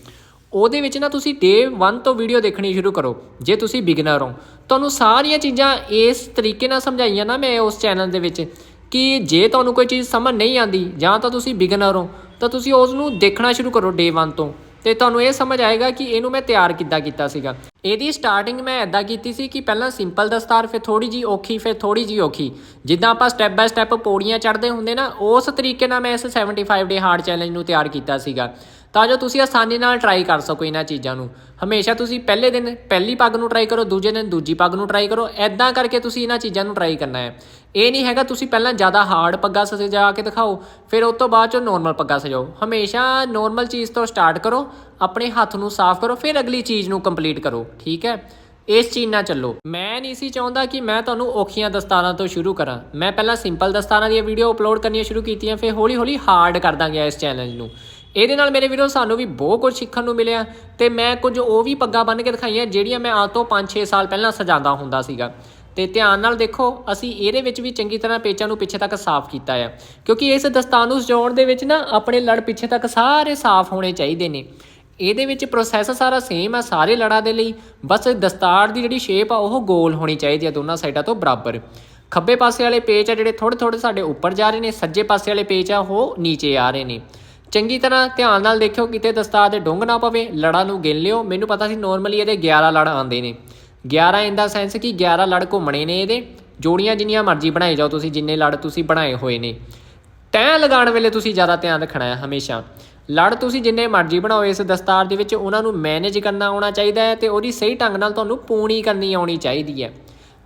ਉਹਦੇ ਵਿੱਚ ਨਾ ਤੁਸੀਂ ਡੇ 1 ਤੋਂ ਵੀਡੀਓ ਦੇਖਣੀ ਸ਼ੁਰੂ ਕਰੋ, ਜੇ ਤੁਸੀਂ ਬਿਗਨਰ ਹੋ। ਤੁਹਾਨੂੰ ਸਾਰੀਆਂ ਚੀਜ਼ਾਂ ਇਸ ਤਰੀਕੇ ਨਾਲ ਸਮਝਾਈਆਂ ਨਾ ਮੈਂ ਉਸ ਚੈਨਲ ਦੇ ਵਿੱਚ ਕਿ ਜੇ ਤੁਹਾਨੂੰ ਕੋਈ ਚੀਜ਼ ਸਮਝ ਨਹੀਂ ਆਂਦੀ ਜਾਂ ਤਾਂ ਤੁਸੀਂ ਬਿਗਨਰ ਹੋ, ਤਾਂ ਤੁਸੀਂ ਉਸ ਨੂੰ ਦੇਖਣਾ ਸ਼ੁਰੂ ਕਰੋ ਡੇ 1 ਤੋਂ। ਤੇ ਤੁਹਾਨੂੰ ਇਹ ਸਮਝ ਆਏਗਾ ਕਿ ਇਹਨੂੰ ਮੈਂ ਤਿਆਰ ਕਿੱਦਾਂ ਕੀਤਾ ਸੀਗਾ। ਇਹਦੀ ਸਟਾਰਟਿੰਗ ਮੈਂ ਐਦਾਂ ਕੀਤੀ ਸੀ ਕਿ ਪਹਿਲਾਂ ਸਿੰਪਲ ਦਸਤਾਰ, ਫਿਰ ਥੋੜੀ ਜੀ ਔਖੀ, ਫਿਰ ਥੋੜੀ ਜੀ ਔਖੀ। ਜਿੱਦਾਂ ਆਪਾਂ ਸਟੈਪ ਬਾਏ ਸਟੈਪ ਪੌੜੀਆਂ ਚੜ੍ਹਦੇ ਹੁੰਦੇ ਨਾ, ਉਸ ਤਰੀਕੇ ਨਾਲ ਮੈਂ ਇਸ 75 ਡੇ ਹਾਰਡ ਚੈਲੰਜ ਨੂੰ ਤਿਆਰ ਕੀਤਾ ਸੀਗਾ। ਤਾਂ ਜੋ ਤੁਸੀਂ ਆਸਾਨੀ ਨਾਲ ਟਰਾਈ ਕਰ ਸਕੋ ਇਹਨਾਂ ਚੀਜ਼ਾਂ ਨੂੰ। ਹਮੇਸ਼ਾ ਤੁਸੀਂ ਪਹਿਲੇ ਦਿਨ ਪਹਿਲੀ ਪੱਗ ਨੂੰ ਟਰਾਈ ਕਰੋ, ਦੂਜੇ ਦਿਨ ਦੂਜੀ ਪੱਗ ਨੂੰ ਟਰਾਈ ਕਰੋ। ਐਦਾਂ ਕਰਕੇ ਤੁਸੀਂ ਇਹਨਾਂ ਚੀਜ਼ਾਂ ਨੂੰ ਟਰਾਈ ਕਰਨਾ ਹੈ। ਇਹ ਨਹੀਂ ਹੈਗਾ ਤੁਸੀਂ ਪਹਿਲਾਂ ਜ਼ਿਆਦਾ ਹਾਰਡ ਪੱਗਾਂ ਸਜਾ ਕੇ ਦਿਖਾਓ, ਫਿਰ ਉਸ ਤੋਂ ਬਾਅਦ ਚੋਂ ਨੋਰਮਲ ਪੱਗਾਂ ਸਜਾਓ। ਹਮੇਸ਼ਾ ਨੋਰਮਲ ਚੀਜ਼ ਤੋਂ ਸਟਾਰਟ ਕਰੋ, ਆਪਣੇ ਹੱਥ ਨੂੰ ਸਾਫ਼ ਕਰੋ, ਫਿਰ ਅਗਲੀ ਚੀਜ਼ ਨੂੰ ਕੰਪਲੀਟ ਕਰੋ, ਠੀਕ ਹੈ? ਇਸ ਚੀਜ਼ ਨਾਲ ਚੱਲੋ। ਮੈਂ ਨਹੀਂ ਸੀ ਚਾਹੁੰਦਾ ਕਿ ਮੈਂ ਤੁਹਾਨੂੰ ਔਖੀਆਂ ਦਸਤਾਰਾਂ ਤੋਂ ਸ਼ੁਰੂ ਕਰਾਂ। ਮੈਂ ਪਹਿਲਾਂ ਸਿੰਪਲ ਦਸਤਾਰਾਂ ਦੀਆਂ ਵੀਡੀਓ ਅਪਲੋਡ ਕਰਨੀਆਂ ਸ਼ੁਰੂ ਕੀਤੀਆਂ, ਫਿਰ ਹੌਲੀ-ਹੌਲੀ ਹਾਰਡ ਕਰਦਾ ਗਿਆ ਇਸ ਚੈਲੰਜ ਨੂੰ। ਇਹਦੇ ਨਾਲ ਮੇਰੇ ਵੀਰੋ ਸਾਨੂੰ ਵੀ ਬਹੁਤ ਕੁਝ ਸਿੱਖਣ ਨੂੰ ਮਿਲਿਆ ਤੇ ਮੈਂ ਕੁਝ ਉਹ ਵੀ ਪੱਗਾਂ ਬੰਨ ਕੇ ਦਿਖਾਈਆਂ ਜਿਹੜੀਆਂ ਮੈਂ ਅੱਜ ਤੋਂ 5-6 ਸਾਲ ਪਹਿਲਾਂ ਸਜਾਉਂਦਾ ਹੁੰਦਾ ਸੀਗਾ। ਤੇ ਧਿਆਨ ਨਾਲ ਦੇਖੋ, ਅਸੀਂ ਇਹਦੇ ਵਿੱਚ ਵੀ ਚੰਗੀ ਤਰ੍ਹਾਂ ਪੇਚਾਂ ਨੂੰ ਪਿੱਛੇ ਤੱਕ ਸਾਫ਼ ਕੀਤਾ ਆ। ਕਿਉਂਕਿ ਇਸ ਦਸਤਾਰ ਨੂੰ ਸਜਾਉਣ ਦੇ ਵਿੱਚ ਨਾ ਆਪਣੇ ਲੜ ਪਿੱਛੇ ਤੱਕ ਸਾਰੇ ਸਾਫ਼ ਹੋਣੇ ਚਾਹੀਦੇ ਨੇ। ਇਹਦੇ ਵਿੱਚ ਪ੍ਰੋਸੈਸ ਸਾਰਾ ਸੇਮ ਆ ਸਾਰੇ ਲੜਾਂ ਦੇ ਲਈ। ਬਸ ਦਸਤਾਰ ਦੀ ਜਿਹੜੀ ਸ਼ੇਪ ਆ ਉਹ ਗੋਲ ਹੋਣੀ ਚਾਹੀਦੀ ਆ ਦੋਨਾਂ ਸਾਈਡਾਂ ਤੋਂ ਬਰਾਬਰ। ਖੱਬੇ ਪਾਸੇ ਵਾਲੇ ਪੇਚ ਆ ਜਿਹੜੇ ਥੋੜੇ ਥੋੜੇ ਸਾਡੇ ਉੱਪਰ ਜਾ ਰਹੇ ਨੇ, ਸੱਜੇ ਪਾਸੇ ਵਾਲੇ ਪੇਚ ਆ ਉਹ ਨੀਚੇ ਆ ਰਹੇ ਨੇ। ਚੰਗੀ ਤਰ੍ਹਾਂ ਧਿਆਨ ਨਾਲ ਦੇਖਿਓ, ਕਿਤੇ ਦਸਤਾਰ ਦੇ ਡੁੰਗ ਨਾ ਪਵੇ, ਲੜਾਂ ਨੂੰ ਗਿਣ ਲਿਓ। ਮੈਨੂੰ ਪਤਾ ਸੀ ਨਾਰਮਲੀ ਇਹਦੇ 11 ਲੜ ਆਉਂਦੇ ਨੇ। 11 ਇਨ ਦਾ ਸੈਂਸ ਕਿ 11 ਲੜ ਘੁੰਮਣੇ ਨੇ ਇਹਦੇ। ਜੋੜੀਆਂ ਜਿੰਨੀਆਂ ਮਰਜ਼ੀ ਬਣਾਏ ਜਾਓ ਤੁਸੀਂ, ਜਿੰਨੇ ਲੜ ਤੁਸੀਂ ਬਣਾਏ ਹੋਏ ਨੇ। ਟੈਂ ਲਗਾਉਣ ਵੇਲੇ ਤੁਸੀਂ ਜ਼ਿਆਦਾ ਧਿਆਨ ਰੱਖਣਾ ਹੈ ਹਮੇਸ਼ਾ। ਲੜ ਤੁਸੀਂ ਜਿੰਨੇ ਮਰਜ਼ੀ ਬਣਾਓ, ਇਸ ਦਸਤਾਰ ਦੇ ਵਿੱਚ ਉਹਨਾਂ ਨੂੰ ਮੈਨੇਜ ਕਰਨਾ ਆਉਣਾ ਚਾਹੀਦਾ ਹੈ ਤੇ ਉਹਦੀ ਸਹੀ ਢੰਗ ਨਾਲ ਤੁਹਾਨੂੰ ਪੂਣੀ ਕਰਨੀ ਆਉਣੀ ਚਾਹੀਦੀ ਹੈ।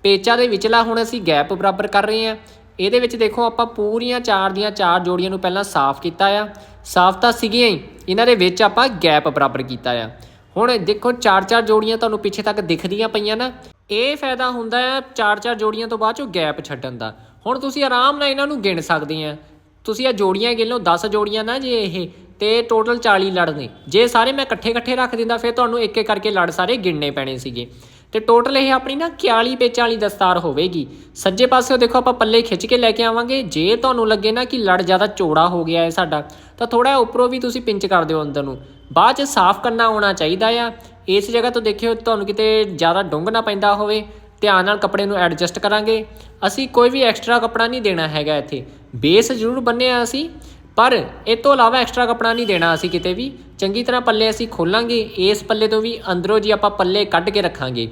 ਪੇਚਾ ਦੇ ਵਿਚਲਾ ਹੁਣ ਅਸੀਂ ਗੈਪ ਬਰਾਬਰ ਕਰ ਰਹੇ ਹਾਂ। ਇਹਦੇ ਵਿੱਚ ਦੇਖੋ, ਆਪਾਂ ਪੂਰੀਆਂ ਚਾਰ ਦੀਆਂ ਚਾਰ ਜੋੜੀਆਂ ਨੂੰ ਪਹਿਲਾਂ ਸਾਫ਼ ਕੀਤਾ ਆ। ਸਾਫ਼ ਤਾਂ ਸੀਗੀਆਂ ਹੀ। ਇਹਨਾਂ ਦੇ ਵਿੱਚ ਆਪਾਂ ਗੈਪ ਬਰਾਬਰ ਕੀਤਾ ਆ। ਹੁਣ ਦੇਖੋ, ਚਾਰ ਚਾਰ ਜੋੜੀਆਂ ਤੁਹਾਨੂੰ ਪਿੱਛੇ ਤੱਕ ਦਿਖਦੀਆਂ ਪਈਆਂ ਨਾ। ਇਹ ਫਾਇਦਾ ਹੁੰਦਾ ਆ ਚਾਰ ਚਾਰ ਜੋੜੀਆਂ ਤੋਂ ਬਾਅਦ ਚੋਂ ਗੈਪ ਛੱਡਣ ਦਾ। ਹੁਣ ਤੁਸੀਂ ਆਰਾਮ ਨਾਲ ਇਹਨਾਂ ਨੂੰ ਗਿਣ ਸਕਦੇ ਆ। ਤੁਸੀਂ ਇਹ ਜੋੜੀਆਂ ਗਿਣ ਲਓ 10 ਜੋੜੀਆਂ ਨਾ ਜੇ ਇਹ, ਤੇ ਟੋਟਲ 40 ਲੜ ਨੇ ਜੇ ਸਾਰੇ ਮੈਂ ਇਕੱਠੇ ਇਕੱਠੇ ਰੱਖ ਦਿੰਦਾ, ਫਿਰ ਤੁਹਾਨੂੰ ਇੱਕ ਇੱਕ ਕਰਕੇ ਲੜ ਸਾਰੇ ਗਿਣਨੇ ਪੈਣੇ ਸੀਗੇ। ਤੇ ਟੋਟਲ ਇਹ ਆਪਣੀ ਨਾ 41 ਪੇਚਾਂ ਵਾਲੀ ਦਸਤਾਰ ਹੋਵੇਗੀ। ਸੱਜੇ ਪਾਸੇ ਦੇਖੋ, ਆਪਾਂ ਪੱਲੇ ਖਿੱਚ ਕੇ ਲੈ ਕੇ ਆਵਾਂਗੇ। ਜੇ ਤੁਹਾਨੂੰ ਲੱਗੇ ਨਾ ਕਿ ਲੜ ਜ਼ਿਆਦਾ ਚੌੜਾ ਹੋ ਗਿਆ ਹੈ ਸਾਡਾ, ਤਾਂ ਥੋੜਾ ਉੱਪਰੋਂ ਵੀ ਤੁਸੀਂ ਪਿੰਚ ਕਰ ਦਿਓ ਅੰਦਰ ਨੂੰ। ਬਾਅਦ ਚ ਸਾਫ਼ ਕਰਨਾ ਆਉਣਾ ਚਾਹੀਦਾ ਆ। ਇਸ ਜਗ੍ਹਾ ਤੋਂ ਦੇਖਿਓ, ਤੁਹਾਨੂੰ ਕਿਤੇ ਜ਼ਿਆਦਾ ਡੁੰਗ ਨਾ ਪੈਂਦਾ ਹੋਵੇ। ਧਿਆਨ ਨਾਲ ਕੱਪੜੇ ਨੂੰ ਐਡਜਸਟ ਕਰਾਂਗੇ। ਅਸੀਂ ਕੋਈ ਵੀ ਐਕਸਟਰਾ ਕੱਪੜਾ ਨਹੀਂ ਦੇਣਾ ਹੈਗਾ ਇੱਥੇ। ਬੇਸ ਜ਼ਰੂਰ ਬੰਨਿਆ ਅਸੀਂ। ਪਰ ਇਹ ਤੋਂ ਇਲਾਵਾ ਐਕਸਟਰਾ ਕੱਪੜਾ ਨਹੀਂ ਦੇਣਾ ਅਸੀਂ ਕਿਤੇ ਵੀ। ਚੰਗੀ ਤਰ੍ਹਾਂ ਪੱਲੇ ਅਸੀਂ ਖੋਲਾਂਗੇ, ਇਸ ਪੱਲੇ ਤੋਂ ਵੀ ਅੰਦਰੋਂ ਜੀ ਆਪਾਂ ਪੱਲੇ ਕੱਢ ਕੇ ਰੱਖਾਂਗੇ।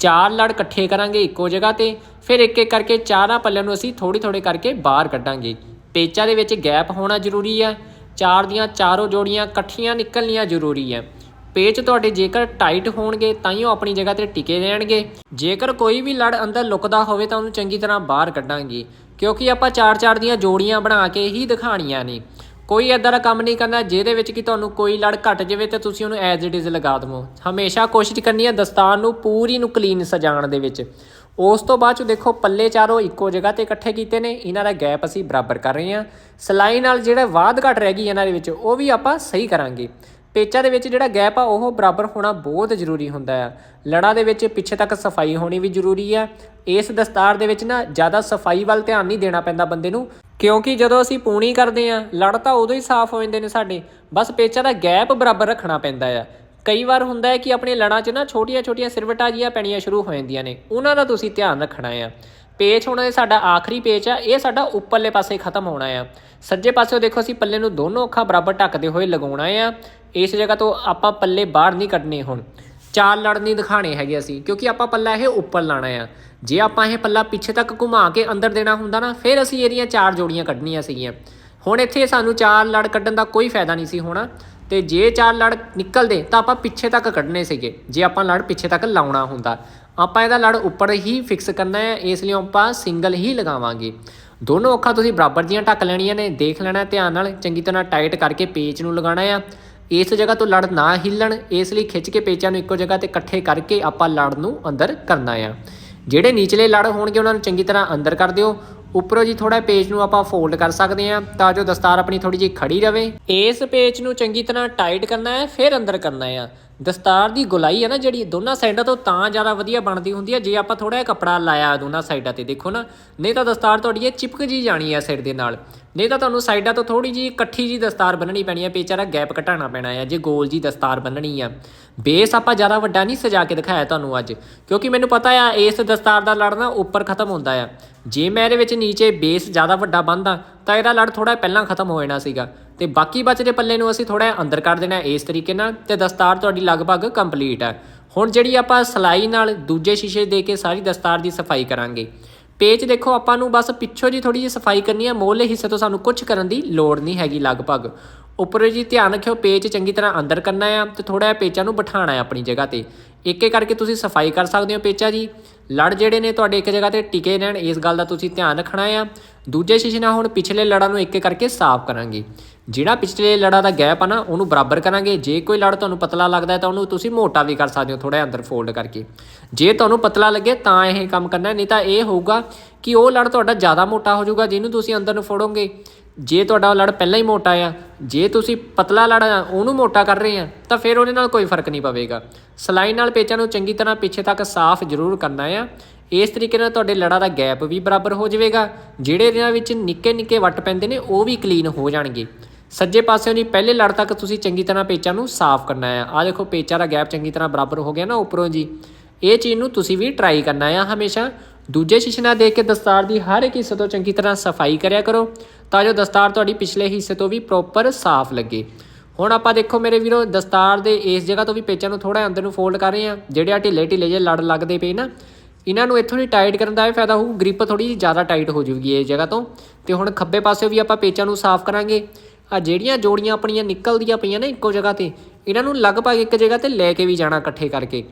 ਚਾਰ ਲੜ ਇਕੱਠੇ ਕਰਾਂਗੇ ਇੱਕੋ ਜਗ੍ਹਾ ਤੇ, ਫਿਰ ਇੱਕ ਇੱਕ ਕਰਕੇ ਚਾਰਾਂ ਪੱਲਿਆਂ ਨੂੰ ਅਸੀਂ ਥੋੜੀ ਥੋੜੇ ਕਰਕੇ ਬਾਹਰ ਕੱਢਾਂਗੇ। ਪੇਚਾਂ ਦੇ ਵਿੱਚ ਗੈਪ ਹੋਣਾ ਜ਼ਰੂਰੀ ਹੈ ਚਾਰ ਦੀਆਂ ਚਾਰੋਂ ਜੋੜੀਆਂ ਇਕੱਠੀਆਂ ਨਿਕਲਣੀਆਂ ਜ਼ਰੂਰੀ ਹੈ ਪੇਚ ਤੁਹਾਡੇ ਜੇਕਰ ਟਾਈਟ ਹੋਣਗੇ, ਤਾਂ ਹੀ ਉਹ ਆਪਣੀ ਜਗ੍ਹਾ ਤੇ ਟਿਕੇ ਰਹਿਣਗੇ। ਜੇਕਰ ਕੋਈ ਵੀ ਲੜ ਅੰਦਰ ਲੁਕਦਾ ਹੋਵੇ, ਤਾਂ ਉਹਨੂੰ ਚੰਗੀ ਤਰ੍ਹਾਂ ਬਾਹਰ ਕੱਢਾਂਗੇ। ਕਿਉਂਕਿ ਆਪਾਂ ਚਾਰ ਚਾਰ ਦੀਆਂ ਜੋੜੀਆਂ ਬਣਾ ਕੇ ਹੀ ਦਿਖਾਣੀਆਂ ਨੇ। ਕੋਈ ਐਦਾਂ ਦਾ ਕੰਮ ਨਹੀਂ ਕਰਨਾ, ਜਿਹਦੇ ਵਿੱਚ ਕਿ ਤੁਹਾਨੂੰ ਕੋਈ ਲੜ ਘਟ ਜਾਵੇ ਤੇ ਤੁਸੀਂ ਉਹਨੂੰ ਐਜ਼ ਇਟ ਇਜ਼ ਲਗਾ ਦਵੋ। ਹਮੇਸ਼ਾ ਕੋਸ਼ਿਸ਼ ਕਰਨੀ ਹੈ ਦਸਤਾਰ ਨੂੰ ਪੂਰੀ ਨੂੰ ਕਲੀਨ ਸਜਾਉਣ ਦੇ ਵਿੱਚ। ਉਸ ਤੋਂ ਬਾਅਦ ਚ ਦੇਖੋ, ਪੱਲੇ ਚਾਰੋਂ ਇੱਕੋ ਜਗ੍ਹਾ ਤੇ ਇਕੱਠੇ ਕੀਤੇ ਨੇ। ਇਹਨਾਂ ਦਾ ਗੈਪ ਅਸੀਂ ਬਰਾਬਰ ਕਰ ਰਹੇ ਹਾਂ। ਸਲਾਈ ਨਾਲ ਜਿਹੜਾ ਵਾਧ ਘਟ ਰਹਿ ਗਈ ਇਹਨਾਂ ਦੇ ਵਿੱਚ, ਉਹ ਵੀ ਆਪਾਂ ਸਹੀ ਕਰਾਂਗੇ। ਪੇਚਾਂ ਦੇ ਵਿੱਚ ਜਿਹੜਾ ਗੈਪ ਆ, ਉਹ ਬਰਾਬਰ ਹੋਣਾ ਬਹੁਤ ਜ਼ਰੂਰੀ ਹੁੰਦਾ ਆ। ਲੜਾਂ ਦੇ ਵਿੱਚ ਪਿੱਛੇ ਤੱਕ ਸਫ਼ਾਈ ਹੋਣੀ ਵੀ ਜ਼ਰੂਰੀ ਆ। ਇਸ ਦਸਤਾਰ ਦੇ ਵਿੱਚ ਨਾ ਜ਼ਿਆਦਾ ਸਫ਼ਾਈ ਵੱਲ ਧਿਆਨ ਨਹੀਂ ਦੇਣਾ ਪੈਂਦਾ ਬੰਦੇ ਨੂੰ, ਕਿਉਂਕਿ ਜਦੋਂ ਅਸੀਂ ਪੂਣੀ ਕਰਦੇ ਆ, ਲੜ ਤਾਂ ਉਦੋਂ ਹੀ ਸਾਫ਼ ਹੋ ਜਾਂਦੇ ਨੇ ਸਾਡੇ। ਬਸ ਪੇਚਾਂ ਦਾ ਗੈਪ ਬਰਾਬਰ ਰੱਖਣਾ ਪੈਂਦਾ ਆ। ਕਈ ਵਾਰ ਹੁੰਦਾ ਹੈ ਕਿ ਆਪਣੇ ਲੜਾਂ 'ਚ ਨਾ ਛੋਟੀਆਂ-ਛੋਟੀਆਂ ਸਿਰਵਟਾਂ ਜੀਆਂ ਪੈਣੀਆਂ ਸ਼ੁਰੂ ਹੋ ਜਾਂਦੀਆਂ ਨੇ। ਉਹਨਾਂ ਦਾ ਤੁਸੀਂ ਧਿਆਨ ਰੱਖਣਾ ਆ। ਪੇਚ ਹੁਣ ਇਹ ਸਾਡਾ ਆਖਰੀ ਪੇਚ ਆ। ਇਹ ਸਾਡਾ ਉੱਪਰਲੇ ਪਾਸੇ ਖਤਮ ਹੋਣਾ ਆ। ਸੱਜੇ ਪਾਸੇ ਦੇਖੋ ਅਸੀਂ ਪੱਲੇ ਨੂੰ ਦੋਨੋਂ ਅੱਖਾਂ ਬਰਾਬਰ ਢੱਕਦੇ ਹੋਏ ਲਗਾਉਣਾ ਆ। ਇਸ ਜਗ੍ਹਾ ਤੋਂ ਆਪਾਂ ਪੱਲੇ ਬਾਹਰ ਨਹੀਂ ਕੱਢਨੇ ਹੁਣ। ਚਾਰ ਲੜ ਨਹੀਂ ਦਿਖਾਣੇ ਹੈਗੇ ਅਸੀਂ, ਕਿਉਂਕਿ ਆਪਾਂ ਪੱਲਾ ਇਹ ਉੱਪਰ ਲਾਣਾ ਆ। ਜੇ ਆਪਾਂ ਇਹ ਪੱਲਾ ਪਿੱਛੇ ਤੱਕ ਘੁਮਾ ਕੇ ਅੰਦਰ ਦੇਣਾ ਹੁੰਦਾ ਨਾ, ਫਿਰ ਅਸੀਂ ਇਹਦੀਆਂ ਚਾਰ ਜੋੜੀਆਂ ਕੱਢਣੀਆਂ ਸੀਗੀਆਂ। ਹੁਣ ਇੱਥੇ ਸਾਨੂੰ ਚਾਰ ਲੜ ਕੱਢਣ ਦਾ ਕੋਈ ਫਾਇਦਾ ਨਹੀਂ ਸੀ ਹੋਣਾ। ਤੇ ਜੇ ਚਾਰ ਲੜ ਨਿਕਲਦੇ ਤਾਂ ਆਪਾਂ ਪਿੱਛੇ ਤੱਕ ਕੱਢਣੇ ਸੀਗੇ, ਜੇ ਆਪਾਂ ਲੜ ਪਿੱਛੇ ਤੱਕ ਲਾਉਣਾ ਹੁੰਦਾ। ਆਪਾਂ ਇਹਦਾ ਲੜ ਉੱਪਰ ਹੀ ਫਿਕਸ ਕਰਨਾ ਹੈ ਇਸ ਲਈ ਆਪਾਂ ਸਿੰਗਲ ਹੀ ਲਗਾਵਾਂਗੇ। ਦੋਨੋਂ ਅੱਖਾਂ ਤੁਸੀਂ ਬਰਾਬਰ ਦੀਆਂ ਢੱਕ ਲੈਣੀਆਂ ਨੇ, ਦੇਖ ਲੈਣਾ ਧਿਆਨ ਨਾਲ, ਚੰਗੀ ਤਰ੍ਹਾਂ ਟਾਈਟ ਕਰਕੇ ਪੇਚ ਨੂੰ ਲਗਾਉਣਾ ਆ। ਇਸ ਜਗ੍ਹਾ ਤੋਂ ਲੜ ਨਾ ਹਿੱਲਣ, ਇਸ ਲਈ ਖਿੱਚ ਕੇ ਪੇਚਾਂ ਨੂੰ ਇੱਕੋ ਜਗ੍ਹਾ ਤੇ ਇਕੱਠੇ ਕਰਕੇ ਆਪਾਂ ਲੜ ਨੂੰ ਅੰਦਰ ਕਰਨਾ ਆ। ਜਿਹੜੇ ਨੀਚਲੇ ਲੜ ਹੋਣਗੇ, ਉਹਨਾਂ ਨੂੰ ਚੰਗੀ ਤਰ੍ਹਾਂ ਅੰਦਰ ਕਰ ਦਿਓ। ਉੱਪਰੋਂ ਜੀ ਥੋੜਾ ਪੇਜ ਨੂੰ ਆਪਾਂ ਫੋਲਡ ਕਰ ਸਕਦੇ ਹਾਂ, ਤਾਂ ਜੋ ਦਸਤਾਰ ਆਪਣੀ ਥੋੜੀ ਜਿਹੀ ਖੜੀ ਰਵੇ। ਇਸ ਪੇਜ ਨੂੰ ਚੰਗੀ ਤਰ੍ਹਾਂ ਟਾਈਟ ਕਰਨਾ ਹੈ, ਫਿਰ ਅੰਦਰ ਕਰਨਾ ਹੈ। ਦਸਤਾਰ ਦੀ ਗੁਲਾਈ ਹੈ ਨਾ ਜਿਹੜੀ, ਦੋਨਾਂ ਸਾਈਡਾਂ ਤੋਂ ਤਾਂ ਜ਼ਿਆਦਾ ਵਧੀਆ ਬਣਦੀ ਹੁੰਦੀ ਹੈ, ਜੇ ਆਪਾਂ ਥੋੜਾ ਜਿਹਾ ਕੱਪੜਾ ਲਾਇਆ ਦੋਨਾਂ ਸਾਈਡਾਂ ਤੇ, ਦੇਖੋ ਨਾ। ਨਹੀਂ ਤਾਂ ਦਸਤਾਰ ਤੁਹਾਡੀ ਇਹ ਚਿਪਕ ਜੀ ਜਾਣੀ ਹੈ ਸਿਰ ਦੇ ਨਾਲ। ਨਹੀਂ ਤਾਂ ਤੁਹਾਨੂੰ ਸਾਈਡਾਂ ਤੋਂ ਥੋੜੀ ਜੀ ਇਕੱਠੀ ਜੀ ਦਸਤਾਰ ਬੰਨਣੀ ਪੈਣੀ ਹੈ ਪੇਚਾਰਾ ਗੈਪ ਘਟਾਉਣਾ ਪੈਣਾ ਹੈ, ਜੇ ਗੋਲ ਜੀ ਦਸਤਾਰ ਬੰਨਣੀ ਆ। ਬੇਸ ਆਪਾਂ ਜ਼ਿਆਦਾ ਵੱਡਾ ਨਹੀਂ ਸਜਾ ਕੇ ਦਿਖਾਇਆ ਤੁਹਾਨੂੰ ਅੱਜ, ਕਿਉਂਕਿ ਮੈਨੂੰ ਪਤਾ ਆ, ਇਸ ਦਸਤਾਰ ਦਾ ਲੜਨਾ ਉੱਪਰ ਖਤਮ ਹੁੰਦਾ ਆ। ਜੇ ਮੈਂ ਇਹਦੇ ਵਿੱਚ ਨੀਚੇ ਬੇਸ ਜ਼ਿਆਦਾ ਵੱਡਾ ਬੰਨਦਾ, ਤਾਂ ਇਹਦਾ ਲੜ ਥੋੜਾ ਪਹਿਲਾਂ ਖਤਮ ਹੋ ਜਾਣਾ ਸੀਗਾ। ਤੇ ਬਾਕੀ ਬਚਦੇ ਪੱਲੇ ਨੂੰ ਅਸੀਂ ਥੋੜਾ ਅੰਦਰ ਕਰ ਦੇਣਾ ਇਸ ਤਰੀਕੇ ਨਾਲ, ਤੇ ਦਸਤਾਰ ਤੁਹਾਡੀ ਲਗਭਗ ਕੰਪਲੀਟ ਹੈ। ਹੁਣ ਜਿਹੜੀ ਆਪਾਂ ਸਲਾਈ ਨਾਲ ਦੂਜੇ ਸ਼ੀਸ਼ੇ ਦੇ ਕੇ ਸਾਰੀ ਦਸਤਾਰ ਦੀ ਸਫ਼ਾਈ ਕਰਾਂਗੇ। ਪੇਚ ਦੇਖੋ, ਆਪਾਂ ਨੂੰ ਬਸ ਪਿੱਛੋਂ ਜੀ ਥੋੜੀ ਜਿਹੀ ਸਫ਼ਾਈ ਕਰਨੀ ਹੈ ਮੋਹਲੇ ਹਿੱਸੇ ਤੋਂ ਸਾਨੂੰ ਕੁਝ ਕਰਨ ਦੀ ਲੋੜ ਨਹੀਂ ਹੈਗੀ ਲਗਭਗ। ਉੱਪਰ ਜੀ ਧਿਆਨ ਰੱਖਿਓ, ਪੇਚ ਚੰਗੀ ਤਰ੍ਹਾਂ ਅੰਦਰ ਕਰਨਾ ਆ ਤੇ ਥੋੜਾ ਜਿਹਾ ਪੇਚਾਂ ਨੂੰ ਬਿਠਾਣਾ ਹੈ ਆਪਣੀ ਜਗ੍ਹਾ ਤੇ। ਇੱਕ ਇੱਕ ਕਰਕੇ ਤੁਸੀਂ ਸਫ਼ਾਈ ਕਰ ਸਕਦੇ ਹੋ ਪੇਚਾਂ ਜੀ। ਲੜ ਜਿਹੜੇ ਨੇ ਤੁਹਾਡੇ ਇੱਕ ਜਗ੍ਹਾ ਤੇ ਟਿਕੇ ਰਹਿਣ, ਇਸ ਗੱਲ ਦਾ ਤੁਸੀਂ ਧਿਆਨ ਰੱਖਣਾ ਆ। ਦੂਜੇ ਸ਼ੀਸ਼ੇ ਨਾਲ ਹੁਣ ਪਿਛਲੇ ਲੜਾਂ ਨੂੰ ਇੱਕ ਇੱਕ ਕਰਕੇ ਸਾਫ਼ ਕਰਾਂਗੇ। ਜਿਹੜਾ ਪਿਛਲੇ ਲੜਾਂ ਦਾ ਗੈਪ ਆ ਨਾ, ਉਹਨੂੰ ਬਰਾਬਰ ਕਰਾਂਗੇ। ਜੇ ਕੋਈ ਲੜ ਤੁਹਾਨੂੰ ਪਤਲਾ ਲੱਗਦਾ ਤਾਂ ਉਹਨੂੰ ਤੁਸੀਂ ਮੋਟਾ ਵੀ ਕਰ ਸਕਦੇ ਹੋ ਥੋੜਾ ਅੰਦਰ ਫੋਲਡ ਕਰਕੇ। ਜੇ ਤੁਹਾਨੂੰ ਪਤਲਾ ਲੱਗੇ ਤਾਂ ਇਹ ਕੰਮ ਕਰਨਾ, ਨਹੀਂ ਤਾਂ ਇਹ ਹੋਊਗਾ ਕਿ ਉਹ ਲੜ ਤੁਹਾਡਾ ਜ਼ਿਆਦਾ ਮੋਟਾ ਹੋ ਜਾਊਗਾ, ਜਿਹਨੂੰ ਤੁਸੀਂ ਅੰਦਰ ਨੂੰ ਫੋੜੋਗੇ। ਜੇ ਤੁਹਾਡਾ ਲੜ ਪਹਿਲਾਂ ਹੀ ਮੋਟਾ ਆ, ਜੇ ਤੁਸੀਂ ਪਤਲਾ ਲੜ ਉਹਨੂੰ ਮੋਟਾ ਕਰ ਰਹੇ ਆ, ਤਾਂ ਫਿਰ ਉਹਦੇ ਨਾਲ ਕੋਈ ਫ਼ਰਕ ਨਹੀਂ ਪਵੇਗਾ। ਸਲਾਈ ਨਾਲ ਪੇਚਾਂ ਨੂੰ ਚੰਗੀ ਤਰ੍ਹਾਂ ਪਿੱਛੇ ਤੱਕ ਸਾਫ਼ ਜ਼ਰੂਰ ਕਰਨਾ ਆ। ਇਸ ਤਰੀਕੇ ਨਾਲ ਤੁਹਾਡੇ ਲੜਾਂ ਦਾ ਗੈਪ ਵੀ ਬਰਾਬਰ ਹੋ ਜਾਵੇਗਾ। ਜਿਹੜੇ ਇਹਨਾਂ ਵਿੱਚ ਨਿੱਕੇ ਨਿੱਕੇ ਵੱਟ ਪੈਂਦੇ ਨੇ, ਉਹ ਵੀ ਕਲੀਨ ਹੋ ਜਾਣਗੇ। ਸੱਜੇ ਪਾਸਿਓਂ ਜੀ ਪਹਿਲੇ ਲੜ ਤੱਕ ਤੁਸੀਂ ਚੰਗੀ ਤਰ੍ਹਾਂ ਪੇਚਾਂ ਨੂੰ ਸਾਫ਼ ਕਰਨਾ ਆ। ਆ ਦੇਖੋ, ਪੇਚਾਂ ਦਾ ਗੈਪ ਚੰਗੀ ਤਰ੍ਹਾਂ ਬਰਾਬਰ ਹੋ ਗਿਆ ਨਾ ਉੱਪਰੋਂ ਜੀ। ਇਹ ਚੀਜ਼ ਨੂੰ ਤੁਸੀਂ ਵੀ ਟਰਾਈ ਕਰਨਾ ਆ ਹਮੇਸ਼ਾ। ਦੂਜੇ ਸ਼ੀਸ਼ੇ ਨਾਲ ਦੇਖ ਕੇ ਦਸਤਾਰ ਦੀ ਹਰ ਇੱਕ ਹਿੱਸੇ ਤੋਂ ਚੰਗੀ ਤਰ੍ਹਾਂ ਸਫ਼ਾਈ ਕਰਿਆ ਕਰੋ, ਤਾਂ ਜੋ ਦਸਤਾਰ ਤੁਹਾਡੀ ਪਿਛਲੇ ਹਿੱਸੇ ਤੋਂ ਵੀ ਪ੍ਰੋਪਰ ਸਾਫ਼ ਲੱਗੇ। ਹੁਣ ਆਪਾਂ ਦੇਖੋ ਮੇਰੇ ਵੀਰੋ, ਦਸਤਾਰ ਦੇ ਇਸ ਜਗ੍ਹਾ ਤੋਂ ਵੀ ਪੇਚਾਂ ਨੂੰ ਥੋੜਾ ਅੰਦਰ ਨੂੰ ਫੋਲਡ ਕਰ ਰਹੇ ਆ ਜਿਹੜੇ ਆ ਢਿੱਲੇ ਢਿੱਲੇ ਜੇ ਲੜ ਲੱਗਦੇ ਪਏ ਨਾ, ਇਹਨਾਂ ਨੂੰ ਇੱਥੋਂ ਦੀ ਟਾਈਟ ਕਰਨ ਦਾ ਇਹ ਫਾਇਦਾ ਹੋਊ ਗ੍ਰਿਪ ਥੋੜੀ ਜਿਹੀ ਜ਼ਿਆਦਾ ਟਾਈਟ ਹੋ ਜਾਊਗੀ ਇਸ ਜਗ੍ਹਾ ਤੋਂ। ਤੇ ਹੁਣ ਖੱਬੇ ਪਾਸੇ ਵੀ ਆਪਾਂ ਪੇਚਾਂ ਨੂੰ ਸਾਫ਼ ਕਰਾਂਗੇ। ਆ ਜਿਹੜੀਆਂ ਜੋੜੀਆਂ ਆਪਣੀਆਂ ਨਿਕਲਦੀਆਂ ਪਈਆਂ ਨੇ ਇੱਕੋ ਜਗ੍ਹਾ ਤੇ, ਇਹਨਾਂ ਨੂੰ ਲਗਭਗ ਇੱਕ ਜਗ੍ਹਾ ਤੇ ਲੈ ਕੇ ਵੀ ਜਾਣਾ ਇਕੱਠੇ ਕਰਕੇ।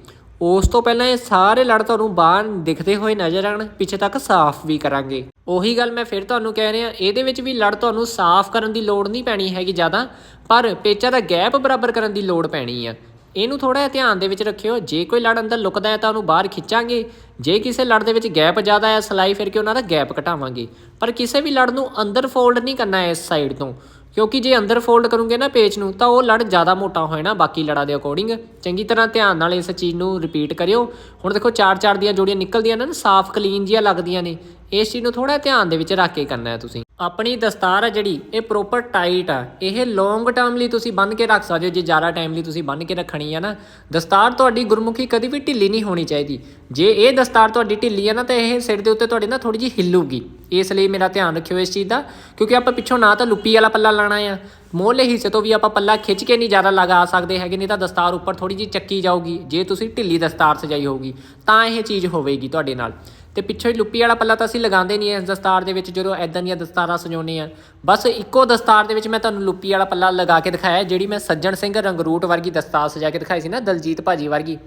ਉਸ ਤੋਂ ਪਹਿਲਾਂ ਇਹ ਸਾਰੇ ਲੜ ਤੁਹਾਨੂੰ ਬਾਹਰ ਦਿਖਦੇ ਹੋਏ ਨਜ਼ਰ ਆਣ ਪਿੱਛੇ ਤੱਕ ਸਾਫ਼ ਵੀ ਕਰਾਂਗੇ। ਉਹੀ ਗੱਲ ਮੈਂ ਫਿਰ ਤੁਹਾਨੂੰ ਕਹਿ ਰਿਹਾ, ਇਹਦੇ ਵਿੱਚ ਵੀ ਲੜ ਤੁਹਾਨੂੰ ਸਾਫ਼ ਕਰਨ ਦੀ ਲੋੜ ਨਹੀਂ ਪੈਣੀ ਹੈਗੀ ਜ਼ਿਆਦਾ, ਪਰ ਪੇਚਾਂ ਦਾ ਗੈਪ ਬਰਾਬਰ ਕਰਨ ਦੀ ਲੋੜ ਪੈਣੀ ਆ। ਇਹਨੂੰ ਥੋੜਾ ਜਿਹਾ ਧਿਆਨ ਦੇ ਵਿੱਚ ਰੱਖਿਓ, ਜੇ ਕੋਈ ਲੜ ਅੰਦਰ ਲੁਕਦਾ ਹੈ ਤਾਂ ਉਹਨੂੰ ਬਾਹਰ ਖਿੱਚਾਂਗੇ। ਜੇ ਕਿਸੇ ਲੜ ਦੇ ਵਿੱਚ ਗੈਪ ਜ਼ਿਆਦਾ ਹੈ, ਸਲਾਈ ਫਿਰ ਕੇ ਉਹਨਾਂ ਦਾ ਗੈਪ ਘਟਾਵਾਂਗੇ। ਪਰ ਕਿਸੇ ਵੀ ਲੜ ਨੂੰ ਅੰਦਰ ਫੋਲਡ ਨਹੀਂ ਕਰਨਾ ਇਸ ਸਾਈਡ ਤੋਂ। ਕਿਉਂਕਿ ਜੇ ਅੰਦਰ ਫੋਲਡ ਕਰੋਗੇ ਨਾ ਪੇਜ ਨੂੰ, ਤਾਂ ਉਹ ਲੜ ਜ਼ਿਆਦਾ ਮੋਟਾ ਹੋ ਜਾਣਾ ਬਾਕੀ ਲੜਾਂ ਦੇ ਅਕੋਰਡਿੰਗ ਚੰਗੀ ਤਰ੍ਹਾਂ ਧਿਆਨ ਨਾਲ ਇਸ ਚੀਜ਼ ਨੂੰ ਰਿਪੀਟ ਕਰਿਓ। ਹੁਣ ਦੇਖੋ ਚਾਰ ਚਾਰ ਦੀਆਂ ਜੋੜੀਆਂ ਨਿਕਲਦੀਆਂ ਨੇ ਨਾ, ਸਾਫ਼ ਕਲੀਨ ਜੀਆਂ ਲੱਗਦੀਆਂ ਨੇ। ਇਸ ਚੀਜ਼ ਨੂੰ ਥੋੜਾ ਧਿਆਨ ਦੇ ਵਿੱਚ ਰੱਖ ਕੇ ਕਰਨਾ ਹੈ ਤੁਸੀਂ। ਆਪਣੀ ਦਸਤਾਰ ਆ ਜਿਹੜੀ, ਇਹ ਪ੍ਰੋਪਰ ਟਾਈਟ ਆ। ਇਹ ਲੌਂਗ ਟਰਮ ਲਈ ਤੁਸੀਂ ਬੰਨ ਕੇ ਰੱਖ ਸਕਦੇ ਹੋ, ਜੇ ਜ਼ਿਆਦਾ ਟਾਈਮ ਲਈ ਤੁਸੀਂ ਬੰਨ ਕੇ ਰੱਖਣੀ ਆ ਨਾ। ਦਸਤਾਰ ਤੁਹਾਡੀ ਗੁਰਮੁਖੀ ਕਦੀ ਵੀ ਢਿੱਲੀ ਨਹੀਂ ਹੋਣੀ ਚਾਹੀਦੀ। ਜੇ ਇਹ ਦਸਤਾਰ ਤੁਹਾਡੀ ਢਿੱਲੀ ਆ ਨਾ, ਤਾਂ ਇਹ ਸਿਰ ਦੇ ਉੱਤੇ ਤੁਹਾਡੇ ਨਾ ਥੋੜੀ ਜਿਹੀ ਹਿੱਲੂਗੀ। ਇਸ ਲਈ ਮੇਰਾ ਧਿਆਨ ਰੱਖਿਓ ਇਸ ਚੀਜ਼ ਦਾ, ਕਿਉਂਕਿ ਆਪਾਂ ਪਿੱਛੋਂ ਨਾ ਤਾਂ ਲੁੱਪੀ ਵਾਲਾ ਪੱਲਾ ਲਾਣਾ ਆ। ਮੋਹਲੇ ਹਿੱਸੇ ਤੋਂ ਵੀ ਆਪਾਂ ਪੱਲਾ ਖਿੱਚ ਕੇ ਨਹੀਂ ਜ਼ਿਆਦਾ ਲਗਾ ਸਕਦੇ ਹੈਗੇ, ਨਹੀਂ ਤਾਂ ਦਸਤਾਰ ਉੱਪਰ ਥੋੜੀ ਜਿਹੀ ਚੱਕੀ ਜਾਊਗੀ। ਜੇ ਤੁਸੀਂ ਢਿੱਲੀ ਦਸਤਾਰ ਸਜਾਈ ਹੋਊਗੀ, ਤਾਂ ਇਹ ਚੀਜ਼ ਹੋਵੇਗੀ ਤੁਹਾਡੇ ਨਾਲ। ਤੇ ਪਿੱਛੋਂ ਹੀ ਲੁੱਪੀ ਵਾਲਾ ਪੱਲਾ ਤਾਂ ਅਸੀਂ ਲਗਾਉਂਦੇ ਨਹੀਂ ਇਸ ਦਸਤਾਰ ਦੇ ਵਿੱਚ, ਜਦੋਂ ਐਦਾਂ ਦੀਆਂ ਦਸਤਾਰਾਂ ਸਜਾਉਂਦੇ ਆ ਬਸ ਇੱਕੋ ਦਸਤਾਰ ਦੇ ਵਿੱਚ ਮੈਂ ਤੁਹਾਨੂੰ ਲੁੱਪੀ ਵਾਲਾ ਪੱਲਾ ਲਗਾ ਕੇ ਦਿਖਾਇਆ, ਜਿਹੜੀ ਮੈਂ ਸੱਜਣ ਸਿੰਘ ਰੰਗਰੂਟ ਵਰਗੀ ਦਸਤਾਰ ਸਜਾ ਕੇ ਦਿਖਾਈ ਸੀ ਨਾ, ਦਲਜੀਤ ਭਾਜੀ ਵਰਗੀ।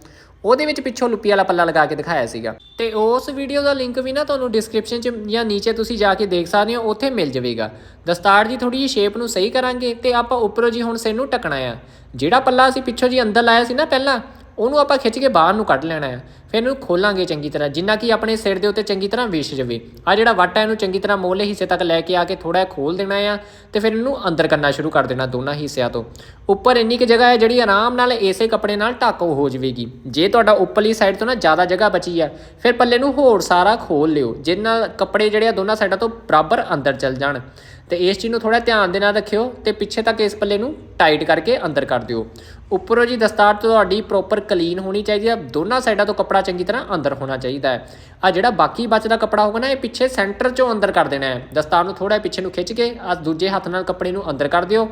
ਉਹਦੇ ਵਿੱਚ ਪਿੱਛੋਂ ਲੁੱਪੀ ਵਾਲਾ ਪੱਲਾ ਲਗਾ ਕੇ ਦਿਖਾਇਆ ਸੀਗਾ। ਤੇ ਉਸ ਵੀਡੀਓ ਦਾ ਲਿੰਕ ਵੀ ਨਾ ਤੁਹਾਨੂੰ ਡਿਸਕ੍ਰਿਪਸ਼ਨ 'ਚ ਜਾਂ ਨੀਚੇ ਤੁਸੀਂ ਜਾ ਕੇ ਦੇਖ ਸਕਦੇ ਹੋ, ਉੱਥੇ ਮਿਲ ਜਾਵੇਗਾ। ਦਸਤਾਰ ਦੀ ਥੋੜੀ ਜਿਹੀ ਸ਼ੇਪ ਨੂੰ ਸਹੀ ਕਰਾਂਗੇ ਤੇ ਆਪਾਂ ਉੱਪਰੋਂ ਜੀ ਹੁਣ ਸਿਰ ਨੂੰ ਟਕਣਾ ਆ। ਜਿਹੜਾ ਪੱਲਾ ਅਸੀਂ ਪਿੱਛੋਂ ਜੀ ਅੰਦਰ ਲਾਇਆ ਸੀ ਨਾ ਪਹਿਲਾਂ ਉਹਨੂੰ ਆਪਾਂ ਖਿੱਚ ਕੇ ਬਾਹਰ ਨੂੰ ਕੱਢ ਲੈਣਾ ਹੈ। ਫਿਰ ਇਹਨੂੰ ਖੋਲਾਂਗੇ ਚੰਗੀ ਤਰ੍ਹਾਂ, ਜਿੰਨਾ ਕਿ ਆਪਣੇ ਸਿਰ ਦੇ ਉੱਤੇ ਚੰਗੀ ਤਰ੍ਹਾਂ ਵਿਛ ਜਾਵੇ। ਆ ਜਿਹੜਾ ਵੱਟ ਹੈ, ਇਹਨੂੰ ਚੰਗੀ ਤਰ੍ਹਾਂ ਮੋਲੇ ਹਿੱਸੇ ਤੱਕ ਲੈ ਕੇ ਆ ਕੇ ਥੋੜਾ ਖੋਲ ਦੇਣਾ ਆ ਤੇ ਫਿਰ ਇਹਨੂੰ ਅੰਦਰ ਕਰਨਾ ਸ਼ੁਰੂ ਕਰ ਦੇਣਾ ਦੋਨਾਂ ਹਿੱਸਿਆਂ ਤੋਂ। ਉੱਪਰ ਇੰਨੀ ਕਿ ਜਗ੍ਹਾ ਹੈ ਜਿਹੜੀ ਆਰਾਮ ਨਾਲ ਇਸੇ ਕੱਪੜੇ ਨਾਲ ਢੱਕ ਹੋ ਜਾਵੇਗੀ। ਜੇ ਤੁਹਾਡਾ ਉੱਪਰਲੀ ਸਾਈਡ ਤੋਂ ਨਾ ਜ਼ਿਆਦਾ ਜਗ੍ਹਾ ਬਚੀ ਆ, ਫਿਰ ਪੱਲੇ ਨੂੰ ਹੋਰ ਸਾਰਾ ਖੋਲ ਲਿਓ ਜਿਹਦੇ ਨਾਲ ਕੱਪੜੇ ਜਿਹੜੇ ਆ ਦੋਨਾਂ ਸਾਈਡਾਂ ਤੋਂ ਬਰਾਬਰ ਅੰਦਰ ਚੱਲ ਜਾਣ। ਤੇ ਇਸ ਚੀਜ਼ ਨੂੰ ਥੋੜਾ ਧਿਆਨ ਦੇ ਨਾਲ ਰੱਖਿਓ ਤੇ ਪਿੱਛੇ ਤੱਕ ਇਸ ਪੱਲੇ ਨੂੰ ਟਾਈਟ ਕਰਕੇ ਅੰਦਰ ਕਰ ਦਿਓ। ਉੱਪਰੋਂ ਜੀ ਦਸਤਾਰ ਤੁਹਾਡੀ ਪ੍ਰੋਪਰ ਕਲੀਨ ਹੋਣੀ ਚਾਹੀਦੀ ਹੈ ਦੋਨਾਂ ਸਾਈਡਾਂ ਤੋਂ ਕੱਪੜਾ ਚੰਗੀ ਤਰ੍ਹਾਂ ਅੰਦਰ ਹੋਣਾ ਚਾਹੀਦਾ ਹੈ। ਆ ਜਿਹੜਾ ਬਾਕੀ ਬਚਦਾ ਕੱਪੜਾ ਹੋਗਾ ਨਾ, ਇਹ ਪਿੱਛੇ ਸੈਂਟਰ ਚੋਂ ਅੰਦਰ ਕਰ ਦੇਣਾ ਹੈ। ਦਸਤਾਰ ਨੂੰ ਥੋੜਾ ਪਿੱਛੇ ਨੂੰ ਖਿੱਚ ਕੇ ਆ ਦੂਜੇ ਹੱਥ ਨਾਲ ਕੱਪੜੇ ਨੂੰ ਅੰਦਰ ਕਰ ਦਿਓ।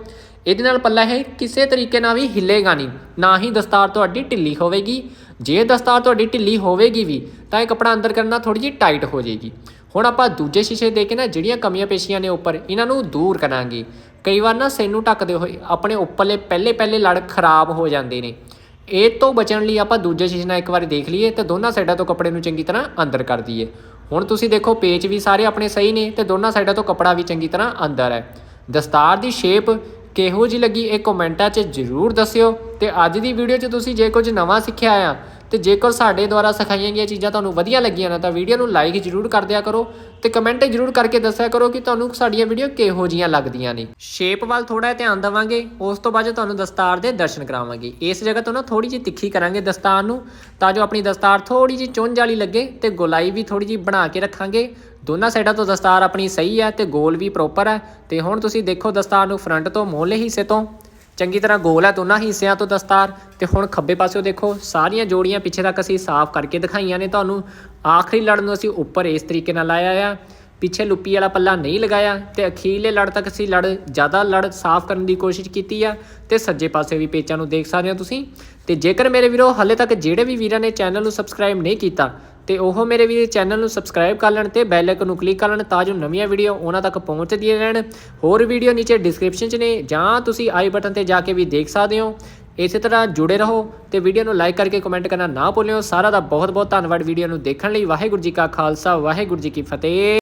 ਇਹਦੇ ਨਾਲ ਪੱਲਾ ਇਹ ਕਿਸੇ ਤਰੀਕੇ ਨਾਲ ਵੀ ਹਿੱਲੇਗਾ ਨਹੀਂ। ਨਾ ਹੀ ਦਸਤਾਰ ਤੁਹਾਡੀ ਢਿੱਲੀ ਹੋਵੇਗੀ। ਜੇ ਦਸਤਾਰ ਤੁਹਾਡੀ ਢਿੱਲੀ ਹੋਵੇਗੀ ਵੀ, ਤਾਂ ਇਹ ਕੱਪੜਾ ਅੰਦਰ ਕਰਨਾ ਥੋੜੀ ਜਿਹੀ ਟਾਈਟ ਹੋ ਜਾਏਗੀ। ਹੁਣ ਆਪਾਂ ਦੂਜੇ ਸ਼ੀਸ਼ੇ ਦੇ ਕੇ ਨਾ ਜਿਹੜੀਆਂ ਕਮੀਆਂ ਪੇਸ਼ੀਆਂ ਨੇ ਉੱਪਰ, ਇਹਨਾਂ ਨੂੰ ਦੂਰ ਕਰਾਂਗੇ। ਕਈ ਵਾਰ ਨਾ ਸਿਰ ਨੂੰ ਢੱਕਦੇ ਹੋਏ ਆਪਣੇ ਉੱਪਰਲੇ ਪਹਿਲੇ ਪਹਿਲੇ ਲੜ ਖਰਾਬ ਹੋ ਜਾਂਦੇ ਨੇ। ਇਹ ਤੋਂ ਬਚਣ ਲਈ ਆਪਾਂ ਦੂਜੇ ਸ਼ੀਸ਼ੇ ਨਾਲ ਇੱਕ ਵਾਰੀ ਦੇਖ ਲਈਏ ਤੇ ਦੋਨਾਂ ਸਾਈਡਾਂ ਤੋਂ ਕੱਪੜੇ ਨੂੰ ਚੰਗੀ ਤਰ੍ਹਾਂ ਅੰਦਰ ਕਰ ਦਈਏ। ਹੁਣ ਤੁਸੀਂ ਦੇਖੋ ਪੇਚ ਵੀ ਸਾਰੇ ਆਪਣੇ ਸਹੀ ਨੇ ਤੇ ਦੋਨਾਂ ਸਾਈਡਾਂ ਤੋਂ ਕੱਪੜਾ ਵੀ ਚੰਗੀ ਤਰ੍ਹਾਂ ਅੰਦਰ ਹੈ। ਦਸਤਾਰ ਦੀ ਸ਼ੇਪ ਕਿਹੋ ਜੀ ਲੱਗੀ ਇਹ ਕਮੈਂਟਾਂ 'ਚ ਜਰੂਰ ਦੱਸਿਓ ਤੇ ਅੱਜ ਦੀ ਵੀਡੀਓ 'ਚ ਤੁਸੀਂ ਜੇ ਕੁਝ ਨਵਾਂ ਸਿੱਖਿਆ ਆ ਤੇ ਜੇਕਰ ਸਾਡੇ ਦੁਆਰਾ ਸਿਖਾਈਆਂ ਗਈਆਂ ਚੀਜ਼ਾਂ ਤੁਹਾਨੂੰ ਵਧੀਆ ਲੱਗੀਆਂ ਨਾ, ਤਾਂ ਵੀਡੀਓ ਨੂੰ ਲਾਈਕ ਜਰੂਰ ਕਰ ਦਿਆ ਕਰੋ ਤੇ ਕਮੈਂਟ ਜਰੂਰ ਕਰਕੇ ਦੱਸਿਆ ਕਰੋ ਕਿ ਤੁਹਾਨੂੰ ਸਾਡੀਆਂ ਵੀਡੀਓ ਕਿਹੋ ਜੀਆਂ ਲੱਗਦੀਆਂ ਨੇ। ਸ਼ੇਪ ਵੱਲ ਥੋੜਾ ਧਿਆਨ ਦੇਵਾਂਗੇ, ਉਸ ਤੋਂ ਬਾਅਦ ਤੁਹਾਨੂੰ ਦਸਤਾਰ ਦੇ ਦਰਸ਼ਨ ਕਰਾਵਾਂਗੇ। ਇਸ ਜਗ੍ਹਾ ਤੋਂ ਨਾ ਥੋੜੀ ਜਿਹੀ ਤਿੱਖੀ ਕਰਾਂਗੇ ਦਸਤਾਰ ਨੂੰ, ਤਾਂ ਜੋ ਆਪਣੀ ਦਸਤਾਰ ਥੋੜੀ ਜਿਹੀ ਚੁੰਝ ਵਾਲੀ ਲੱਗੇ ਤੇ ਗੋਲਾਈ ਵੀ ਥੋੜੀ ਜਿਹੀ ਬਣਾ ਕੇ ਰੱਖਾਂਗੇ। ਦੋਨਾਂ ਸਾਈਡਾਂ ਤੋਂ ਦਸਤਾਰ ਆਪਣੀ ਸਹੀ ਹੈ ਤੇ ਗੋਲ ਵੀ ਪ੍ਰੋਪਰ ਹੈ ਤੇ ਹੁਣ ਤੁਸੀਂ ਦੇਖੋ ਦਸਤਾਰ ਨੂੰ ਫਰੰਟ ਤੋਂ ਮੋਹਲੇ ਹਿੱਸੇ ਤੋਂ। ਚੰਗੀ ਤਰ੍ਹਾਂ ਗੋਲ ਹੈ ਦੋਨਾਂ ਹਿੱਸਿਆਂ ਤੋਂ ਦਸਤਾਰ ਤੇ ਹੁਣ ਖੱਬੇ ਪਾਸਿਓ ਦੇਖੋ, ਸਾਰੀਆਂ ਜੋੜੀਆਂ ਪਿੱਛੇ ਤੱਕ ਅਸੀਂ ਸਾਫ਼ ਕਰਕੇ ਦਿਖਾਈਆਂ ਨੇ ਤੁਹਾਨੂੰ। ਆਖਰੀ ਲੜ ਨੂੰ ਅਸੀਂ ਉੱਪਰ ਇਸ ਤਰੀਕੇ ਨਾਲ ਲਾਇਆ ਆ। ਪਿੱਛੇ ਲੁੱਪੀ ਵਾਲਾ ਪੱਲਾ ਨਹੀਂ ਲਗਾਇਆ ਤੇ ਅਖੀਰਲੇ ਲੜ ਤੱਕ ਅਸੀਂ ਲੜ, ਜ਼ਿਆਦਾ ਲੜ ਸਾਫ਼ ਕਰਨ ਦੀ ਕੋਸ਼ਿਸ਼ ਕੀਤੀ ਆ ਤੇ ਸੱਜੇ ਪਾਸੇ ਵੀ ਪੇਚਾਂ ਨੂੰ ਦੇਖ ਸਕਦੇ ਹੋ ਤੁਸੀਂ। ਤੇ ਜੇਕਰ ਮੇਰੇ ਵੀਰੋ ਹਾਲੇ ਤੱਕ ਜਿਹੜੇ ਵੀ ਵੀਰਾਂ ਨੇ ਚੈਨਲ ਨੂੰ ਸਬਸਕ੍ਰਾਈਬ ਨਹੀਂ ਕੀਤਾ ਤੇ ਉਹ ਮੇਰੇ ਵੀ ਚੈਨਲ ਨੂੰ ਸਬਸਕ੍ਰਾਈਬ ਕਰ ਲੈਣ ਤੇ ਬੈਲ ਆਈਕਨ ਨੂੰ ਕਲਿੱਕ ਕਰ ਲੈਣ ਤਾਂ ਜੋ ਨਵੀਆਂ ਵੀਡੀਓ ਉਹਨਾਂ ਤੱਕ ਪਹੁੰਚਦੀਆਂ ਰਹਿਣ। ਹੋਰ ਵੀਡੀਓ ਨੀਚੇ ਡਿਸਕ੍ਰਿਪਸ਼ਨ 'ਚ ਨੇ, ਜਾਂ ਤੁਸੀਂ ਆਈ ਬਟਨ ਤੇ ਜਾ ਕੇ ਵੀ ਦੇਖ ਸਕਦੇ ਹੋ। ਇਸੇ ਤਰ੍ਹਾਂ ਜੁੜੇ ਰਹੋ ਤੇ ਵੀਡੀਓ ਨੂੰ ਲਾਈਕ ਕਰਕੇ ਕਮੈਂਟ ਕਰਨਾ ਨਾ ਭੁੱਲਿਓ। ਸਾਰਾ ਦਾ ਬਹੁਤ ਬਹੁਤ ਧੰਨਵਾਦ ਵੀਡੀਓ ਨੂੰ ਦੇਖਣ ਲਈ। ਵਾਹਿਗੁਰੂ ਜੀ ਕਾ ਖਾਲਸਾ, ਵਾਹਿਗੁਰੂ ਜੀ ਕੀ ਫਤਿਹ।